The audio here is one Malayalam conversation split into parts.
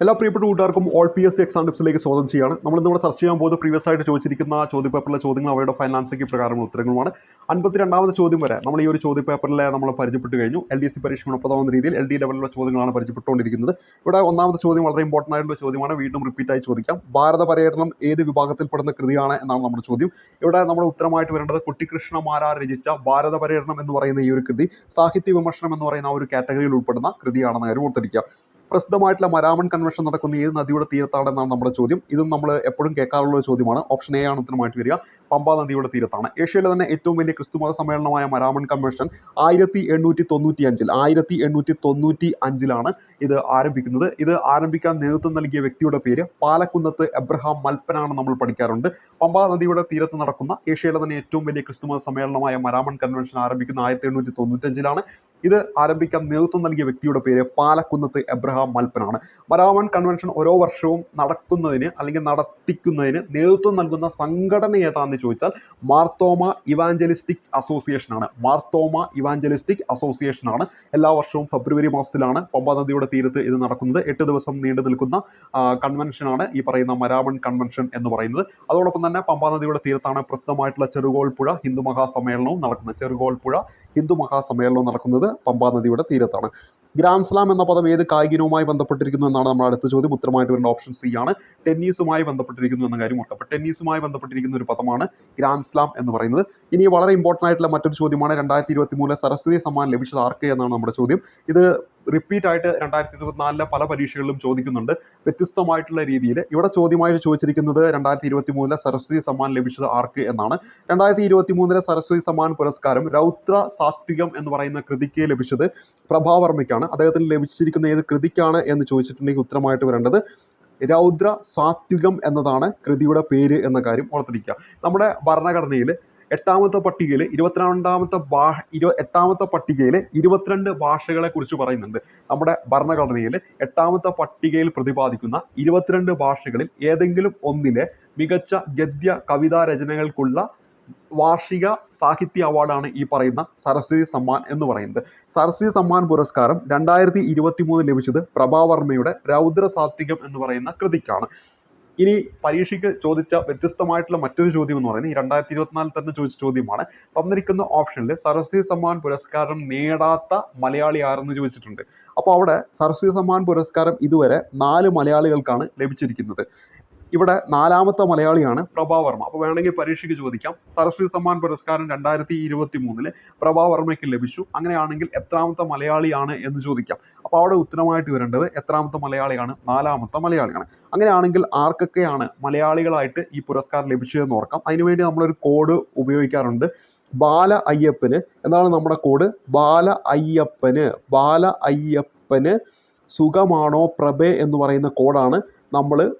എല്ലാ പ്രിയപ്പെട്ട കൂട്ടുകാർക്കും all P S C exam ടിപ്സിലേക്ക് സ്വാഗതം ചെയ്യാണ് നമ്മൾ ഇന്ന് ഇവിടെ ചർച്ച ചെയ്യാൻ പോകുന്നത് പ്രീവിയസ് ആയിട്ട് ചോദിച്ചിരിക്കുന്ന ചോദ്യപേപ്പറിലെ ചോദ്യങ്ങൾ അവയുടെ ഫൈനാൻസിക്ക് പ്രകാരമുള്ള ഉത്തരങ്ങളുമാണ്. അൻപത്തി രണ്ടാമത് ചോദ്യം വരെ നമ്മൾ ഈ ഒരു ചോദ്യപേപ്പറിലെ നമ്മൾ പരിചയപ്പെട്ട് കഴിഞ്ഞു. എൽ ഡി സി പരീക്ഷ ഗുണപ്രദമാകുന്ന രീതിയിൽ എൽ ഡി ലെവലിലുള്ള ചോദ്യങ്ങളാണ് പരിചയപ്പെട്ടുകൊണ്ടിരിക്കുന്നത്. ഇവിടെ ഒന്നാമത്തെ ചോദ്യം വളരെ ഇമ്പോർട്ടന്റ് ആയിട്ടുള്ള ചോദ്യമാണ്. വീണ്ടും റിപ്പീറ്റ് ആയി ചോദിക്കാം. ഭാരത പര്യടനം ഏത് വിഭാഗത്തിൽപ്പെടുന്ന കൃതിയാണ് എന്നാണ് നമ്മുടെ ചോദ്യം. ഇവിടെ നമ്മുടെ ഉത്തരമായിട്ട് വരേണ്ടത് കുട്ടിക്കൃഷ്ണ മാരാർ രചിച്ച ഭാരത പര്യടനം എന്ന് പറയുന്ന ഈ ഒരു കൃതി സാഹിത്യ വിമർശനം എന്ന് പറയുന്ന ആ ഒരു കാറ്റഗറിയിൽ ഉൾപ്പെടുന്ന കൃതിയാണെന്ന് കാര്യം ഓർത്തിരിക്കുക. പ്രസിദ്ധമായിട്ടുള്ള മരാമൺ കൺവെൻഷൻ നടക്കുന്ന ഏത് നദിയുടെ തീരത്താണ് എന്നാണ് നമ്മുടെ ചോദ്യം. ഇതും നമ്മൾ എപ്പോഴും കേൾക്കാറുള്ള ഒരു ചോദ്യമാണ്. ഓപ്ഷൻ എ ആണ് ഉത്തരമായിട്ട് വരിക. പമ്പ നദിയുടെ തീരത്താണ്. ഏഷ്യയിലെ തന്നെ ഏറ്റവും വലിയ ക്രിസ്തുമത സമ്മേളനമായ മരാമൺ കൺവെൻഷൻ ആയിരത്തി എണ്ണൂറ്റി തൊണ്ണൂറ്റി അഞ്ചിൽ ആയിരത്തി എണ്ണൂറ്റി തൊണ്ണൂറ്റി അഞ്ചിലാണ് ഇത് ആരംഭിക്കുന്നത്. ഇത് ആരംഭിക്കാൻ നേതൃത്വം നൽകിയ വ്യക്തിയുടെ പേര് പാലക്കുന്നത്ത് എബ്രഹാം മൽപ്പനാണ് നമ്മൾ പഠിക്കാറുണ്ട്. പമ്പ നദിയുടെ തീരത്ത് നടക്കുന്ന ഏഷ്യയിലെ തന്നെ ഏറ്റവും വലിയ ക്രിസ്തുമത സമ്മേളനമായ മരാമൺ കൺവെൻഷൻ ആരംഭിക്കുന്ന ആയിരത്തി എണ്ണൂറ്റി തൊണ്ണൂറ്റഞ്ചിലാണ് ഇത് ആരംഭിക്കാൻ നേതൃത്വം നൽകിയ വ്യക്തിയുടെ പേര് പാലക്കുന്നത്ത് എബ്രഹാം മൽപ്പനാണ്. മരാമൺ കൺവെൻഷൻ ഓരോ വർഷവും നടക്കുന്നതിന് അല്ലെങ്കിൽ നടത്തിക്കുന്നതിന് നേതൃത്വം നൽകുന്ന സംഘടന ഏതാണെന്ന് ചോദിച്ചാൽ മാർത്തോമ ഇവാഞ്ചലിസ്റ്റിക് അസോസിയേഷൻ ആണ് മാർത്തോമ ഇവാഞ്ചലിസ്റ്റിക് അസോസിയേഷൻ ആണ് എല്ലാ വർഷവും ഫെബ്രുവരി മാസത്തിലാണ് പമ്പ നദിയുടെ തീരത്ത് ഇത് നടക്കുന്നത്. എട്ട് ദിവസം നീണ്ടു നിൽക്കുന്ന കൺവെൻഷനാണ് ഈ പറയുന്ന മരാമൺ കൺവെൻഷൻ എന്ന് പറയുന്നത്. അതോടൊപ്പം തന്നെ പമ്പാ നദിയുടെ തീരത്താണ് പ്രസിദ്ധമായിട്ടുള്ള ചെറുകോൽപ്പുഴ പുഴ ഹിന്ദു മഹാസമ്മേളനവും നടക്കുന്നത്. ചെറുകോൽപ്പുഴ പുഴ ഹിന്ദു മഹാസമ്മേളനവും നടക്കുന്നത് പമ്പാ നദിയുടെ തീരത്താണ്. ഗ്രാൻഡ് സ്ലാം എന്ന പദം ഏത് കായികനവുമായി ബന്ധപ്പെട്ടിരിക്കുന്നു എന്നാണ് നമ്മുടെ അടുത്ത ചോദ്യം. ഉത്തരമായിട്ട് വരുന്ന ഓപ്ഷൻ സി ആണ്. ടെന്നീസുമായി ബന്ധപ്പെട്ടിരിക്കുന്നു എന്ന കാര്യം ഓർക്കുക അപ്പോൾ ടെന്നീസുമായി ബന്ധപ്പെട്ടിരിക്കുന്ന ഒരു പദമാണ് ഗ്രാൻഡ് സ്ലാം എന്ന് പറയുന്നത്. ഇനി വളരെ ഇമ്പോർട്ടന്റ് ആയിട്ടുള്ള മറ്റൊരു ചോദ്യമാണ്. രണ്ടായിരത്തി ഇരുപത്തി മൂന്നിലെ സരസ്വതി സമ്മാനം ലഭിച്ചത് ആർക്ക് എന്നാണ് നമ്മുടെ ചോദ്യം. ഇത് റിപ്പീറ്റ് ആയിട്ട് രണ്ടായിരത്തി ഇരുപത്തിനാലിലെ പല പരീക്ഷകളിലും ചോദിക്കുന്നുണ്ട്. വ്യത്യസ്തമായിട്ടുള്ള രീതിയിൽ. ഇവിടെ ചോദ്യമായിട്ട് ചോദിച്ചിരിക്കുന്നത് രണ്ടായിരത്തി ഇരുപത്തി മൂന്നിലെ സരസ്വതി സമ്മാനം ലഭിച്ചത് ആർക്ക് എന്നാണ്. രണ്ടായിരത്തി ഇരുപത്തി മൂന്നിലെ സരസ്വതി സമ്മാൻ പുരസ്കാരം രൗദ്ര സാത്വികം എന്ന് പറയുന്ന കൃതിക്ക് ലഭിച്ചത് പ്രഭാവർമ്മയ്ക്കാണ്. അദ്ദേഹത്തിന് ലഭിച്ചിരിക്കുന്ന ഏത് കൃതിക്കാണ് എന്ന് ചോദിച്ചിട്ടുണ്ടെങ്കിൽ ഉത്തരമായിട്ട് വരേണ്ടത് രൗദ്ര സാത്വികം എന്നതാണ് കൃതിയുടെ പേര് എന്ന കാര്യം ഓർത്തിരിക്കുക. നമ്മുടെ ഭരണഘടനയിൽ എട്ടാമത്തെ പട്ടികയിൽ ഇരുപത്തിരണ്ടാമത്തെ ഭാഷ ഇരു എട്ടാമത്തെ പട്ടികയിൽ ഇരുപത്തിരണ്ട് ഭാഷകളെ കുറിച്ച് പറയുന്നുണ്ട്. നമ്മുടെ ഭരണഘടനയിൽ എട്ടാമത്തെ പട്ടികയിൽ പ്രതിപാദിക്കുന്ന ഇരുപത്തിരണ്ട് ഭാഷകളിൽ ഏതെങ്കിലും ഒന്നിലെ മികച്ച ഗദ്യ കവിതാ രചനകൾക്കുള്ള വാർഷിക സാഹിത്യ അവാർഡാണ് ഈ പറയുന്ന സരസ്വതി സമ്മാൻ എന്ന് പറയുന്നത്. സരസ്വതി സമ്മാൻ പുരസ്കാരം രണ്ടായിരത്തി ഇരുപത്തി മൂന്ന് ലഭിച്ചത് പ്രഭാവർമ്മയുടെ രൗദ്ര സാത്വികം എന്ന് പറയുന്ന കൃതിക്കാണ്. ഇനി പരീക്ഷയ്ക്ക് ചോദിച്ച വ്യത്യസ്തമായിട്ടുള്ള മറ്റൊരു ചോദ്യം എന്ന് പറയുന്നത് ഈ രണ്ടായിരത്തി ഇരുപത്തിനാലിൽ തന്നെ ചോദിച്ച ചോദ്യമാണ്. തന്നിരിക്കുന്ന ഓപ്ഷനിൽ സരസ്വതി സമ്മാൻ പുരസ്കാരം നേടാത്ത മലയാളി ആരെന്ന് ചോദിച്ചിട്ടുണ്ട്. അപ്പോൾ അവിടെ സരസ്വതി സമ്മാൻ പുരസ്കാരം ഇതുവരെ നാല് മലയാളികൾക്കാണ് ലഭിച്ചിരിക്കുന്നത്. ഇവിടെ നാലാമത്തെ മലയാളിയാണ് പ്രഭാവർമ്മ അപ്പോൾ വേണമെങ്കിൽ പരീക്ഷയ്ക്ക് ചോദിക്കാം. സരസ്വതി സമ്മാൻ പുരസ്കാരം രണ്ടായിരത്തി ഇരുപത്തി മൂന്നിൽ പ്രഭാവർമ്മയ്ക്ക് ലഭിച്ചു. അങ്ങനെയാണെങ്കിൽ എത്രാമത്തെ മലയാളിയാണ് എന്ന് ചോദിക്കാം. അപ്പോൾ അവിടെ ഉത്തരമായിട്ട് വരേണ്ടത് എത്രാമത്തെ മലയാളിയാണ് നാലാമത്തെ മലയാളിയാണ്. അങ്ങനെയാണെങ്കിൽ ആർക്കൊക്കെയാണ് മലയാളികളായിട്ട് ഈ പുരസ്കാരം ലഭിച്ചതെന്ന് ഓർക്കാം. അതിനുവേണ്ടി നമ്മളൊരു കോഡ് ഉപയോഗിക്കാറുണ്ട്. ബാല അയ്യപ്പന്. എന്താണ് നമ്മുടെ കോഡ്? ബാല അയ്യപ്പന്. ബാല അയ്യപ്പന് സുഖമാണോ പ്രഭേ എന്ന് പറയുന്ന കോഡാണ് നമ്മൾ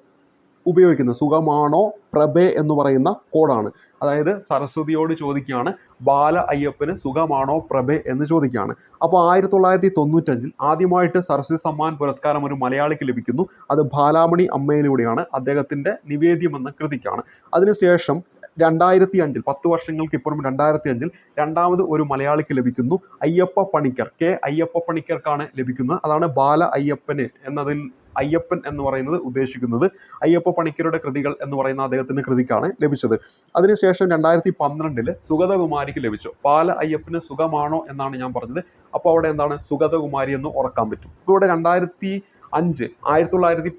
ഉപയോഗിക്കുന്നത്. സുഖമാണോ? പ്രഭേ എന്ന് പറയുന്ന കോഡാണ്. അതായത് സരസ്വതിയോട് ചോദിക്കുകയാണ് ബാല അയ്യപ്പന് സുഖമാണോ പ്രഭേ? എന്ന് ചോദിക്കുകയാണ്. അപ്പോൾ ആയിരത്തി തൊള്ളായിരത്തി തൊണ്ണൂറ്റഞ്ചിൽ ആദ്യമായിട്ട് സരസ്വതി സമ്മാൻ പുരസ്കാരം ഒരു മലയാളിക്ക് ലഭിക്കുന്നു. അത് ബാലാമണി അമ്മയിലൂടെയാണ് അദ്ദേഹത്തിന്റെ നിവേദ്യം എന്ന കൃതിക്കാണ്. അതിനുശേഷം രണ്ടായിരത്തി അഞ്ചിൽ പത്ത് വർഷങ്ങൾക്ക് ഇപ്പുറം രണ്ടായിരത്തി അഞ്ചിൽ രണ്ടാമത് ഒരു മലയാളിക്ക് ലഭിക്കുന്നു അയ്യപ്പ പണിക്കർ. കെ അയ്യപ്പ പണിക്കർക്കാണ് ലഭിക്കുന്നത്. അതാണ് ബാല അയ്യപ്പന് എന്നതിൽ അയ്യപ്പൻ എന്ന് പറയുന്നത് ഉദ്ദേശിക്കുന്നത്. അയ്യപ്പ പണിക്കരുടെ കൃതികൾ എന്ന് പറയുന്ന അദ്ദേഹത്തിന്റെ കൃതിക്കാണ് ലഭിച്ചത്. അതിനുശേഷം രണ്ടായിരത്തി പന്ത്രണ്ടിൽ സുഗതകുമാരിക്ക് ലഭിച്ചു. പാല അയ്യപ്പന് സുഖമാണോ എന്നാണ് ഞാൻ പറഞ്ഞത്. അപ്പോൾ അവിടെ എന്താണ് സുഗതകുമാരി എന്ന് ഉറക്കാൻ പറ്റും. ഇവിടെ രണ്ടായിരത്തി അഞ്ച് ആയിരത്തി തൊള്ളായിരത്തി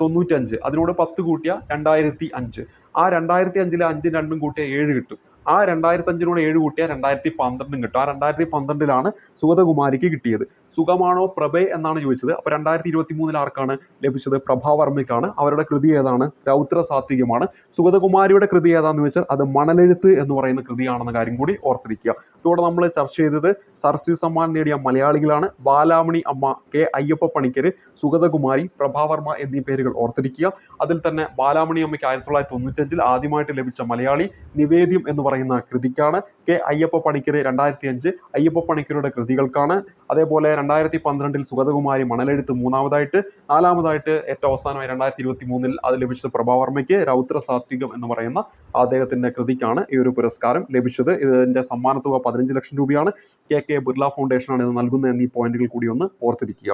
തൊണ്ണൂറ്റഞ്ച് അതിനോട് പത്ത് കൂട്ടിയ രണ്ടായിരത്തി അഞ്ച് ആ രണ്ടായിരത്തി അഞ്ചിലെ അഞ്ചും രണ്ടും കൂട്ടിയ ഏഴ് കിട്ടും. ആ രണ്ടായിരത്തി അഞ്ചിനോട് ഏഴ് കൂട്ടിയാൽ രണ്ടായിരത്തി പന്ത്രണ്ടും കിട്ടും. ആ രണ്ടായിരത്തി പന്ത്രണ്ടിലാണ് സുഗതകുമാരിക്ക് കിട്ടിയത്. സുഖമാണോ പ്രഭേ എന്നാണ് ചോദിച്ചത്. അപ്പോൾ രണ്ടായിരത്തി ഇരുപത്തി മൂന്നിൽ ആർക്കാണ് ലഭിച്ചത്? പ്രഭാവർമ്മയ്ക്കാണ് അവരുടെ കൃതി ഏതാണ്? രൗദ്ര സാത്വികമാണ് സുഗതകുമാരിയുടെ കൃതി ഏതാണെന്ന് ചോദിച്ചാൽ അത് മണലെഴുത്ത് എന്ന് പറയുന്ന കൃതിയാണെന്ന കാര്യം കൂടി ഓർത്തിരിക്കുക. ഇവിടെ നമ്മൾ ചർച്ച ചെയ്തത് സരസ്വതി സമ്മാൻ നേടിയ മലയാളികളാണ്. ബാലാമണി അമ്മ കെ അയ്യപ്പ പണിക്കര് സുഗതകുമാരി പ്രഭാവർമ്മ എന്നീ പേരുകൾ ഓർത്തിരിക്കുക. അതിൽ തന്നെ ബാലാമണി അമ്മയ്ക്ക് ആയിരത്തി തൊള്ളായിരത്തി തൊണ്ണൂറ്റഞ്ചിൽ ആദ്യമായിട്ട് ലഭിച്ച മലയാളി നിവേദ്യം എന്ന് പറയുന്ന കൃതിക്കാണ് കെ അയ്യപ്പ പണിക്കര് രണ്ടായിരത്തി അഞ്ച് അയ്യപ്പ പണിക്കരുടെ കൃതികൾക്കാണ്. അതേപോലെ രണ്ടായിരത്തി പന്ത്രണ്ടിൽ സുഗതകുമാരി മണലെഴുത്ത് മൂന്നാമതായിട്ട് നാലാമതായിട്ട് ഏറ്റവും അവസാനമായി രണ്ടായിരത്തി ഇരുപത്തി മൂന്നിൽ അത് ലഭിച്ചത് പ്രഭാവർമ്മയ്ക്ക് രൗദ്ര സാത്വികം എന്ന് പറയുന്ന അദ്ദേഹത്തിന്റെ കൃതിക്കാണ് ഈ ഒരു പുരസ്കാരം ലഭിച്ചത്. ഇതിന്റെ സമ്മാനത്തുക പതിനഞ്ച് ലക്ഷം രൂപയാണ് കെ കെ ബിർള ഫൗണ്ടേഷനാണ് ഇത് നൽകുന്നത് എന്നീ പോയിന്റുകൾ കൂടി ഒന്ന് ഓർത്തിരിക്കുക.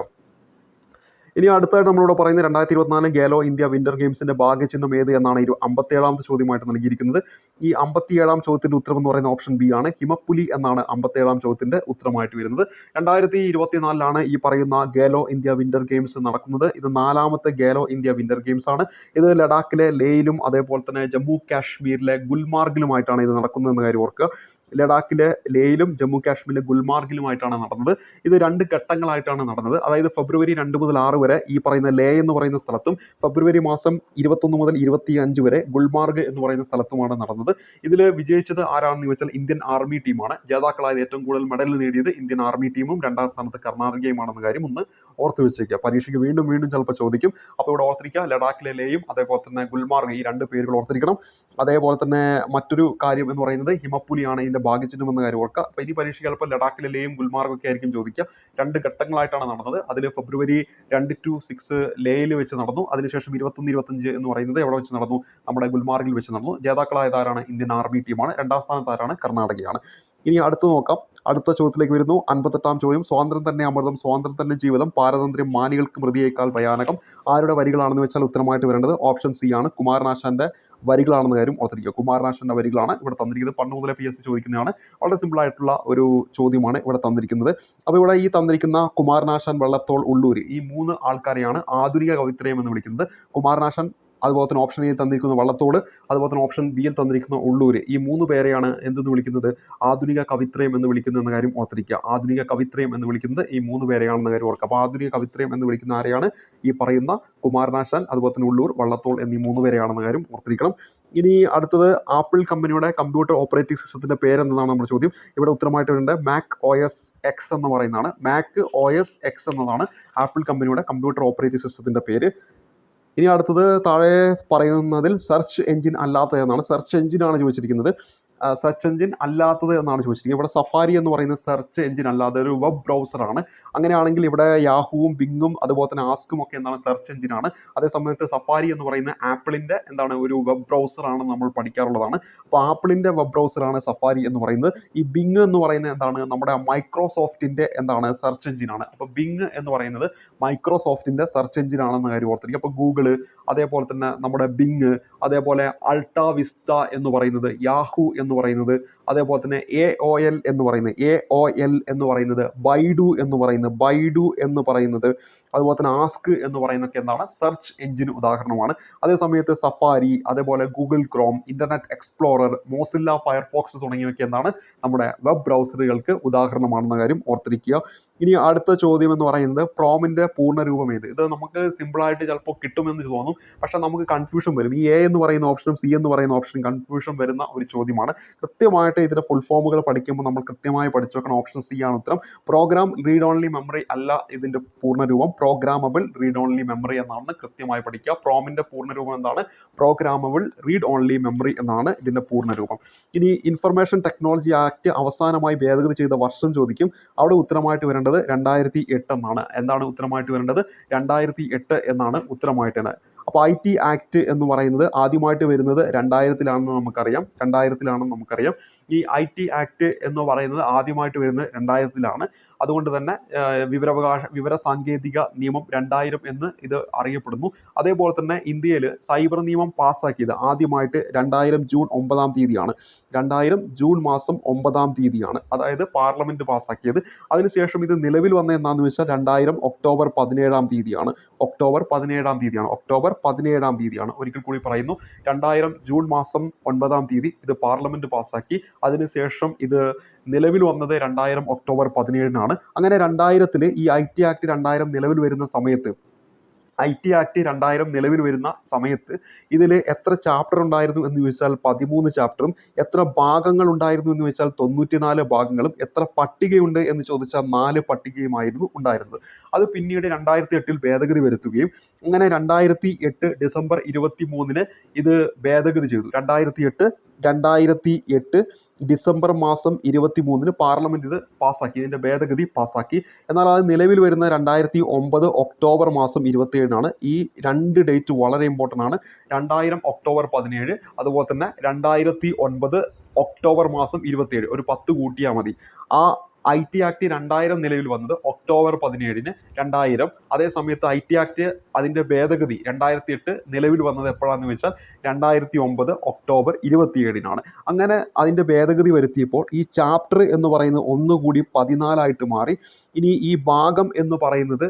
ഇനി അടുത്തായിട്ട് നമ്മളിവിടെ പറയുന്നത് രണ്ടായിരത്തി ഇരുപത്തിനാല് ഗേലോ ഇന്ത്യ വിന്റർ ഗെയിംസിന്റെ ഭാഗ്യചിഹ്നം ഏത് എന്നാണ് ഇരു അമ്പത്തേഴാമത്തെ ചോദ്യമായിട്ട് നൽകിയിരിക്കുന്നത്. ഈ അമ്പത്തിയേഴാം ചോദ്യത്തിന്റെ ഉത്തരം എന്ന് പറയുന്ന ഓപ്ഷൻ ബി ആണ് ഹിമപ്പുലി എന്നാണ് അമ്പത്തേഴാം ചോദ്യത്തിന്റെ ഉത്തരമായിട്ട് വരുന്നത്. രണ്ടായിരത്തി ഇരുപത്തിനാലിലാണ് ഈ പറയുന്ന ഗേലോ ഇന്ത്യ വിന്റർ ഗെയിംസ് നടക്കുന്നത്. ഇത് നാലാമത്തെ ഗേലോ ഇന്ത്യ വിന്റർ ഗെയിംസ് ആണ്. ഇത് ലഡാക്കിലെ ലേയിലും അതേപോലെ തന്നെ ജമ്മു കാശ്മീരിലെ ഗുൽമാർഗിലുമായിട്ടാണ് ഇത് നടക്കുന്നത് എന്ന കാര്യം ഓർക്കുക. ലഡാക്കിലെ ലേയിലും ജമ്മു കാശ്മീരിലെ ഗുൽമാർഗിലുമായിട്ടാണ് നടന്നത്. ഇത് രണ്ട് ഘട്ടങ്ങളായിട്ടാണ് നടന്നത്. അതായത് ഫെബ്രുവരി രണ്ട് മുതൽ ആറ് വരെ ഈ പറയുന്ന ലേ എന്ന് പറയുന്ന സ്ഥലത്തും ഫെബ്രുവരി മാസം ഇരുപത്തൊന്ന് മുതൽ ഇരുപത്തി അഞ്ച് വരെ ഗുൽമാർഗ് എന്ന് പറയുന്ന സ്ഥലത്തുമാണ് നടന്നത്. ഇതിൽ വിജയിച്ചത് ആരാണെന്ന് ചോദിച്ചാൽ ഇന്ത്യൻ ആർമി ടീമാണ്. ജേതാക്കളായത് ഏറ്റവും കൂടുതൽ മെഡൽ നേടിയത് ഇന്ത്യൻ ആർമി ടീമും രണ്ടാം സ്ഥാനത്ത് കർണാടകയുമാണെന്ന കാര്യം ഒന്ന് ഓർത്തു വെച്ചേക്കുക. പരീക്ഷയ്ക്ക് വീണ്ടും വീണ്ടും ചിലപ്പോൾ ചോദിക്കും. അപ്പോൾ ഇവിടെ ഓർത്തിരിക്കുക ലഡാക്കിലെ ലേയും അതേപോലെ തന്നെ ഗുൽമാർഗ് ഈ രണ്ട് പേരുകൾ ഓർത്തിരിക്കണം. അതേപോലെ തന്നെ മറ്റൊരു കാര്യം എന്ന് പറയുന്നത് ഹിമപ്പുലിയാണ് ഇതിന്റെ ഭാഗ്യചിഹ്നം എന്ന കാര്യം ഓർക്കുക. അപ്പോൾ ഇനി പരീക്ഷ ചിലപ്പോൾ ലഡാക്കിലെ ലേയും ഗുൽമാർഗ് ഒക്കെ ആയിരിക്കും ചോദിക്കുക. രണ്ട് ഘട്ടങ്ങളായിട്ടാണ് നടന്നത്. അതിൽ ഫെബ്രുവരി രണ്ട് ടു സിക്സ് ലേയിൽ വെച്ച് നടന്നു. അതിനുശേഷം ഇരുപത്തൊന്ന് ഇരുപത്തഞ്ച് എന്ന് പറയുന്നത് എവിടെ വെച്ച് നടന്നു? നമ്മുടെ ഗുൽമാർഗിൽ വെച്ച് നടന്നു. ജേതാക്കളായത് ആരാണ്? ഇന്ത്യൻ ആർമി ടീമാണ്. രണ്ടാം സ്ഥാനത്ത് ആരാണ്? കർണാടകയാണ്. ഇനി അടുത്ത് നോക്കാം. അടുത്ത ചോദ്യത്തിലേക്ക് വരുന്നു. അൻപത്തെട്ടാം ചോദ്യം. സ്വാതന്ത്ര്യം തന്നെ അമൃതം സ്വാതന്ത്ര്യം തന്നെ ജീവിതം പാരതന്ത്ര്യം മാനികൾക്ക് മൃതിയേക്കാൾ ഭയാനകം. ആരുടെ വരികളാണെന്ന് വെച്ചാൽ ഉത്തരമായിട്ട് വരേണ്ടത് ഓപ്ഷൻ സി ആണ്. കുമാരനാശാന്റെ വരികളാണെന്ന കാര്യം ഓർത്തിരിക്കുക. കുമാരനാശാന്റെ വരികളാണ് ഇവിടെ തന്നിരിക്കുന്നത്. പണ്ട് മുതലേ പി എസ് സി ചോദിക്കുന്നതാണ്. വളരെ സിമ്പിൾ ആയിട്ടുള്ള ഒരു ചോദ്യമാണ് ഇവിടെ തന്നിരിക്കുന്നത്. അപ്പോൾ ഇവിടെ ഈ തന്നിരിക്കുന്ന കുമാരനാശാൻ വള്ളത്തോൾ ഉള്ളൂർ ഈ മൂന്ന് ആൾക്കാരെയാണ് ആധുനിക കവിത്രയം എന്ന് വിളിക്കുന്നത്. കുമാരനാശാൻ അതുപോലെ തന്നെ ഓപ്ഷൻ എയിൽ തന്നിരിക്കുന്ന വള്ളത്തോട് അതുപോലെ തന്നെ ഓപ്ഷൻ ബിയിൽ തന്നിരിക്കുന്ന ഉള്ളൂര്. ഈ മൂന്ന് പേരെയാണ് എന്തെന്ന് വിളിക്കുന്നത്? ആധുനിക കവിത്രയം എന്ന് വിളിക്കുന്നത് എന്ന കാര്യം ഓർത്തിരിക്കുക. ആധുനിക കവിത്രയം എന്ന് വിളിക്കുന്നത് ഈ മൂന്ന് പേരെയാണെന്ന കാര്യം ഓർക്കുക. അപ്പോൾ ആധുനിക കവിത്രയം എന്ന് വിളിക്കുന്ന ആരെയാണ്? ഈ പറയുന്ന കുമാരനാശാൻ അതുപോലെ തന്നെ ഉള്ളൂർ വള്ളത്തോൾ എന്നീ മൂന്ന് പേരെയാണെന്ന കാര്യം ഓർത്തിരിക്കണം. ഇനി അടുത്തത് ആപ്പിൾ കമ്പനിയുടെ കമ്പ്യൂട്ടർ ഓപ്പറേറ്റിംഗ് സിസ്റ്റത്തിന്റെ പേരെന്നതാണ് നമ്മുടെ ചോദ്യം. ഇവിടെ ഉത്തരമായിട്ട് വരുന്നത് മാക് ഒ എസ് എക്സ് എന്ന് പറയുന്നതാണ്. മാക് ഒ എസ് എക്സ് എന്നതാണ് ആപ്പിൾ കമ്പനിയുടെ കമ്പ്യൂട്ടർ ഓപ്പറേറ്റിംഗ് സിസ്റ്റത്തിന്റെ പേര്. ഇനി അടുത്തത് താഴെ പറയുന്നതിൽ സെർച്ച് എഞ്ചിൻ അല്ലാത്ത എന്നാണ്. സെർച്ച് എഞ്ചിനാണ് ചോദിച്ചിരിക്കുന്നത്. സെർച്ച് എഞ്ചിൻ അല്ലാത്തത് എന്നാണ് ചോദിച്ചിരിക്കുന്നത്. ഇവിടെ സഫാരി എന്ന് പറയുന്ന സെർച്ച് എഞ്ചിൻ അല്ലാതെ ഒരു വെബ് ബ്രൗസറാണ് അങ്ങനെയാണെങ്കിൽ ഇവിടെ യാഹുവും ബിങ്ങും അതുപോലെ തന്നെ ആസ്കും ഒക്കെ എന്താണ് സെർച്ച് എഞ്ചിനാണ് അതേ സമയത്ത് സഫാരി എന്ന് പറയുന്ന ആപ്പിളിന്റെ എന്താണ് ഒരു വെബ് ബ്രൗസറാണ് നമ്മൾ പഠിക്കാറുള്ളതാണ്. അപ്പോൾ ആപ്പിളിന്റെ വെബ് ബ്രൗസറാണ് സഫാരി എന്ന് പറയുന്നത്. ഈ ബിങ് എന്ന് പറയുന്നത് എന്താണ് നമ്മുടെ മൈക്രോസോഫ്റ്റിന്റെ എന്താണ് സെർച്ച് എഞ്ചിനാണ് അപ്പോൾ ബിങ് എന്ന് പറയുന്നത് മൈക്രോസോഫ്റ്റിന്റെ സെർച്ച് എഞ്ചിനാണെന്ന കാര്യം ഓർത്തിരിക്കുക. അപ്പോൾ ഗൂഗിൾ അതേപോലെ തന്നെ നമ്മുടെ ബിങ് അതേപോലെ അൾട്ടാ വിസ്ത എന്ന് പറയുന്നത് യാഹു എന്ന് പറയുന്നത് അതേപോലെ തന്നെ എ ഒ എൽ എന്ന് പറയുന്നത് എ ഒ എൽ എന്ന് പറയുന്നത് ബൈഡു എന്ന് പറയുന്നത് ബൈഡു എന്ന് പറയുന്നത് അതുപോലെ തന്നെ ആസ്ക് എന്ന് പറയുന്നതൊക്കെ എന്താണ്? സെർച്ച് എഞ്ചിന് ഉദാഹരണമാണ്. അതേ സമയത്ത് സഫാരി അതേപോലെ Google Chrome Internet Explorer Mozilla Firefox തുടങ്ങിയവയൊക്കെ എന്താണ്? നമ്മുടെ വെബ് ബ്രൗസറുകൾക്ക് ഉദാഹരണമാണെന്ന കാര്യം ഓർത്തിരിക്കുക. ഇനി അടുത്ത ചോദ്യം എന്ന് പറയുന്നത് പ്രോമിന്റെ പൂർണരൂപം ഏത് ഇത് നമുക്ക് സിമ്പിളായിട്ട് ചിലപ്പോൾ കിട്ടുമെന്ന് തോന്നും. പക്ഷെ നമുക്ക് കൺഫ്യൂഷൻ വരും. ഈ എ എന്ന് പറയുന്ന ഓപ്ഷനും സി എന്ന് പറയുന്ന ഓപ്ഷനും കൺഫ്യൂഷൻ വരുന്ന ഒരു ചോദ്യമാണ്. കൃത്യമായിട്ട് ഇതിന്റെ ഫുൾ ഫോമുകൾ പഠിക്കുമ്പോൾ നമ്മൾ കൃത്യമായി പഠിച്ചു വെക്കണം. ഓപ്ഷൻ സി ആണ് ഉത്തരം. പ്രോഗ്രാം റീഡ് ഓൺലി മെമ്മറി അല്ല ഇതിന്റെ പൂർണരൂപം. പ്രോഗ്രാമബിൾ റീഡ് ഓൺലി മെമ്മറി എന്നാണ് കൃത്യമായി പഠിക്കുക. പ്രോമിന്റെ പൂർണരൂപം എന്താണ്? പ്രോഗ്രാമബിൾ റീഡ് ഓൺലി മെമ്മറി എന്നാണ് ഇതിന്റെ പൂർണരൂപം. ഇനി ഇൻഫർമേഷൻ ടെക്നോളജി ആക്ട് അവസാനമായി ഭേദഗതി ചെയ്ത വർഷം ചോദിക്കും. അവിടെ ഉത്തരമായിട്ട് വരേണ്ടത് രണ്ടായിരത്തി എട്ട് എന്നാണ് എന്താണ് ഉത്തരമായിട്ട് വരേണ്ടത്? രണ്ടായിരത്തി എട്ട് എന്നാണ് ഉത്തരമായിട്ട് തന്നെ അപ്പോൾ ഐ ടി ആക്ട് എന്ന് പറയുന്നത് ആദ്യമായിട്ട് വരുന്നത് രണ്ടായിരത്തിലാണെന്ന് നമുക്കറിയാം. രണ്ടായിരത്തിലാണെന്ന് നമുക്കറിയാം. ഈ ഐ ടി ആക്ട് എന്ന് പറയുന്നത് ആദ്യമായിട്ട് വരുന്നത് രണ്ടായിരത്തിലാണ്. അതുകൊണ്ട് തന്നെ വിവരാവകാശ വിവര സാങ്കേതിക നിയമം രണ്ടായിരം എന്ന് ഇത് അറിയപ്പെടുന്നു. അതേപോലെ തന്നെ ഇന്ത്യയിൽ സൈബർ നിയമം പാസ്സാക്കിയത് ആദ്യമായിട്ട് രണ്ടായിരം ജൂൺ ഒമ്പതാം തീയതിയാണ്. രണ്ടായിരം ജൂൺ മാസം ഒമ്പതാം തീയതിയാണ് അതായത് പാർലമെന്റ് പാസ്സാക്കിയത്. അതിനുശേഷം ഇത് നിലവിൽ വന്ന എന്നാന്ന് വെച്ചാൽ രണ്ടായിരം ഒക്ടോബർ പതിനേഴാം തീയതിയാണ്. ഒക്ടോബർ പതിനേഴാം തീയതിയാണ്. ഒക്ടോബർ പതിനേഴാം തീയതിയാണ് ഒരിക്കൽ കൂടി പറയുന്നു. രണ്ടായിരം ജൂൺ മാസം ഒൻപതാം തീയതി ഇത് പാർലമെന്റ് പാസ്സാക്കി. അതിനുശേഷം ഇത് നിലവിൽ വന്നത് രണ്ടായിരം ഒക്ടോബർ പതിനേഴിനാണ്. അങ്ങനെ രണ്ടായിരത്തിൽ ഈ ഐ ടി ആക്ട് രണ്ടായിരം നിലവിൽ വരുന്ന സമയത്ത് ഐ ടി ആക്ട് രണ്ടായിരം നിലവിൽ വരുന്ന സമയത്ത് ഇതിൽ എത്ര ചാപ്റ്റർ ഉണ്ടായിരുന്നു എന്ന് ചോദിച്ചാൽ പതിമൂന്ന് ചാപ്റ്ററും എത്ര ഭാഗങ്ങൾ ഉണ്ടായിരുന്നു എന്ന് ചോദിച്ചാൽ തൊണ്ണൂറ്റിനാല് ഭാഗങ്ങളും എത്ര പട്ടികയുണ്ട് എന്ന് ചോദിച്ചാൽ നാല് പട്ടികയുമായിരുന്നു ഉണ്ടായിരുന്നത്. അത് പിന്നീട് രണ്ടായിരത്തി എട്ടിൽ ഭേദഗതി വരുത്തുകയും അങ്ങനെ രണ്ടായിരത്തി എട്ട് ഡിസംബർ ഇരുപത്തി മൂന്നിന് ഇത് ഭേദഗതി ചെയ്തു. രണ്ടായിരത്തി എട്ട് രണ്ടായിരത്തി എട്ട് ഡിസംബർ മാസം ഇരുപത്തി മൂന്നിന് പാർലമെന്റ് ഇത് പാസ്സാക്കി ഇതിന്റെ ഭേദഗതി പാസ്സാക്കി. എന്നാൽ അത് നിലവിൽ വരുന്ന രണ്ടായിരത്തി ഒമ്പത് ഒക്ടോബർ മാസം ഇരുപത്തിയേഴിനാണ്. ഈ രണ്ട് ഡേറ്റ് വളരെ ഇമ്പോർട്ടന്റ് ആണ്. രണ്ടായിരം ഒക്ടോബർ പതിനേഴ് അതുപോലെ തന്നെ രണ്ടായിരത്തി ഒൻപത് ഒക്ടോബർ മാസം ഇരുപത്തിയേഴ്. ഒരു പത്ത് കൂട്ടിയാൽ മതി. ആ ഐ ടി ആക്ട് രണ്ടായിരം നിലവിൽ വന്നത് ഒക്ടോബർ പതിനേഴിന് രണ്ടായിരം. അതേ സമയത്ത് ഐ ടി ആക്ട് അതിന്റെ ഭേദഗതി രണ്ടായിരത്തി എട്ട് നിലവിൽ വന്നത് എപ്പോഴാണെന്ന് വെച്ചാൽ രണ്ടായിരത്തി ഒമ്പത് ഒക്ടോബർ ഇരുപത്തിയേഴിനാണ്. അങ്ങനെ അതിന്റെ ഭേദഗതി വരുത്തിയപ്പോൾ ഈ ചാപ്റ്റർ എന്ന് പറയുന്നത് ഒന്നുകൂടി പതിനാലായിട്ട് മാറി. ഇനി ഈ ഭാഗം എന്ന് പറയുന്നത്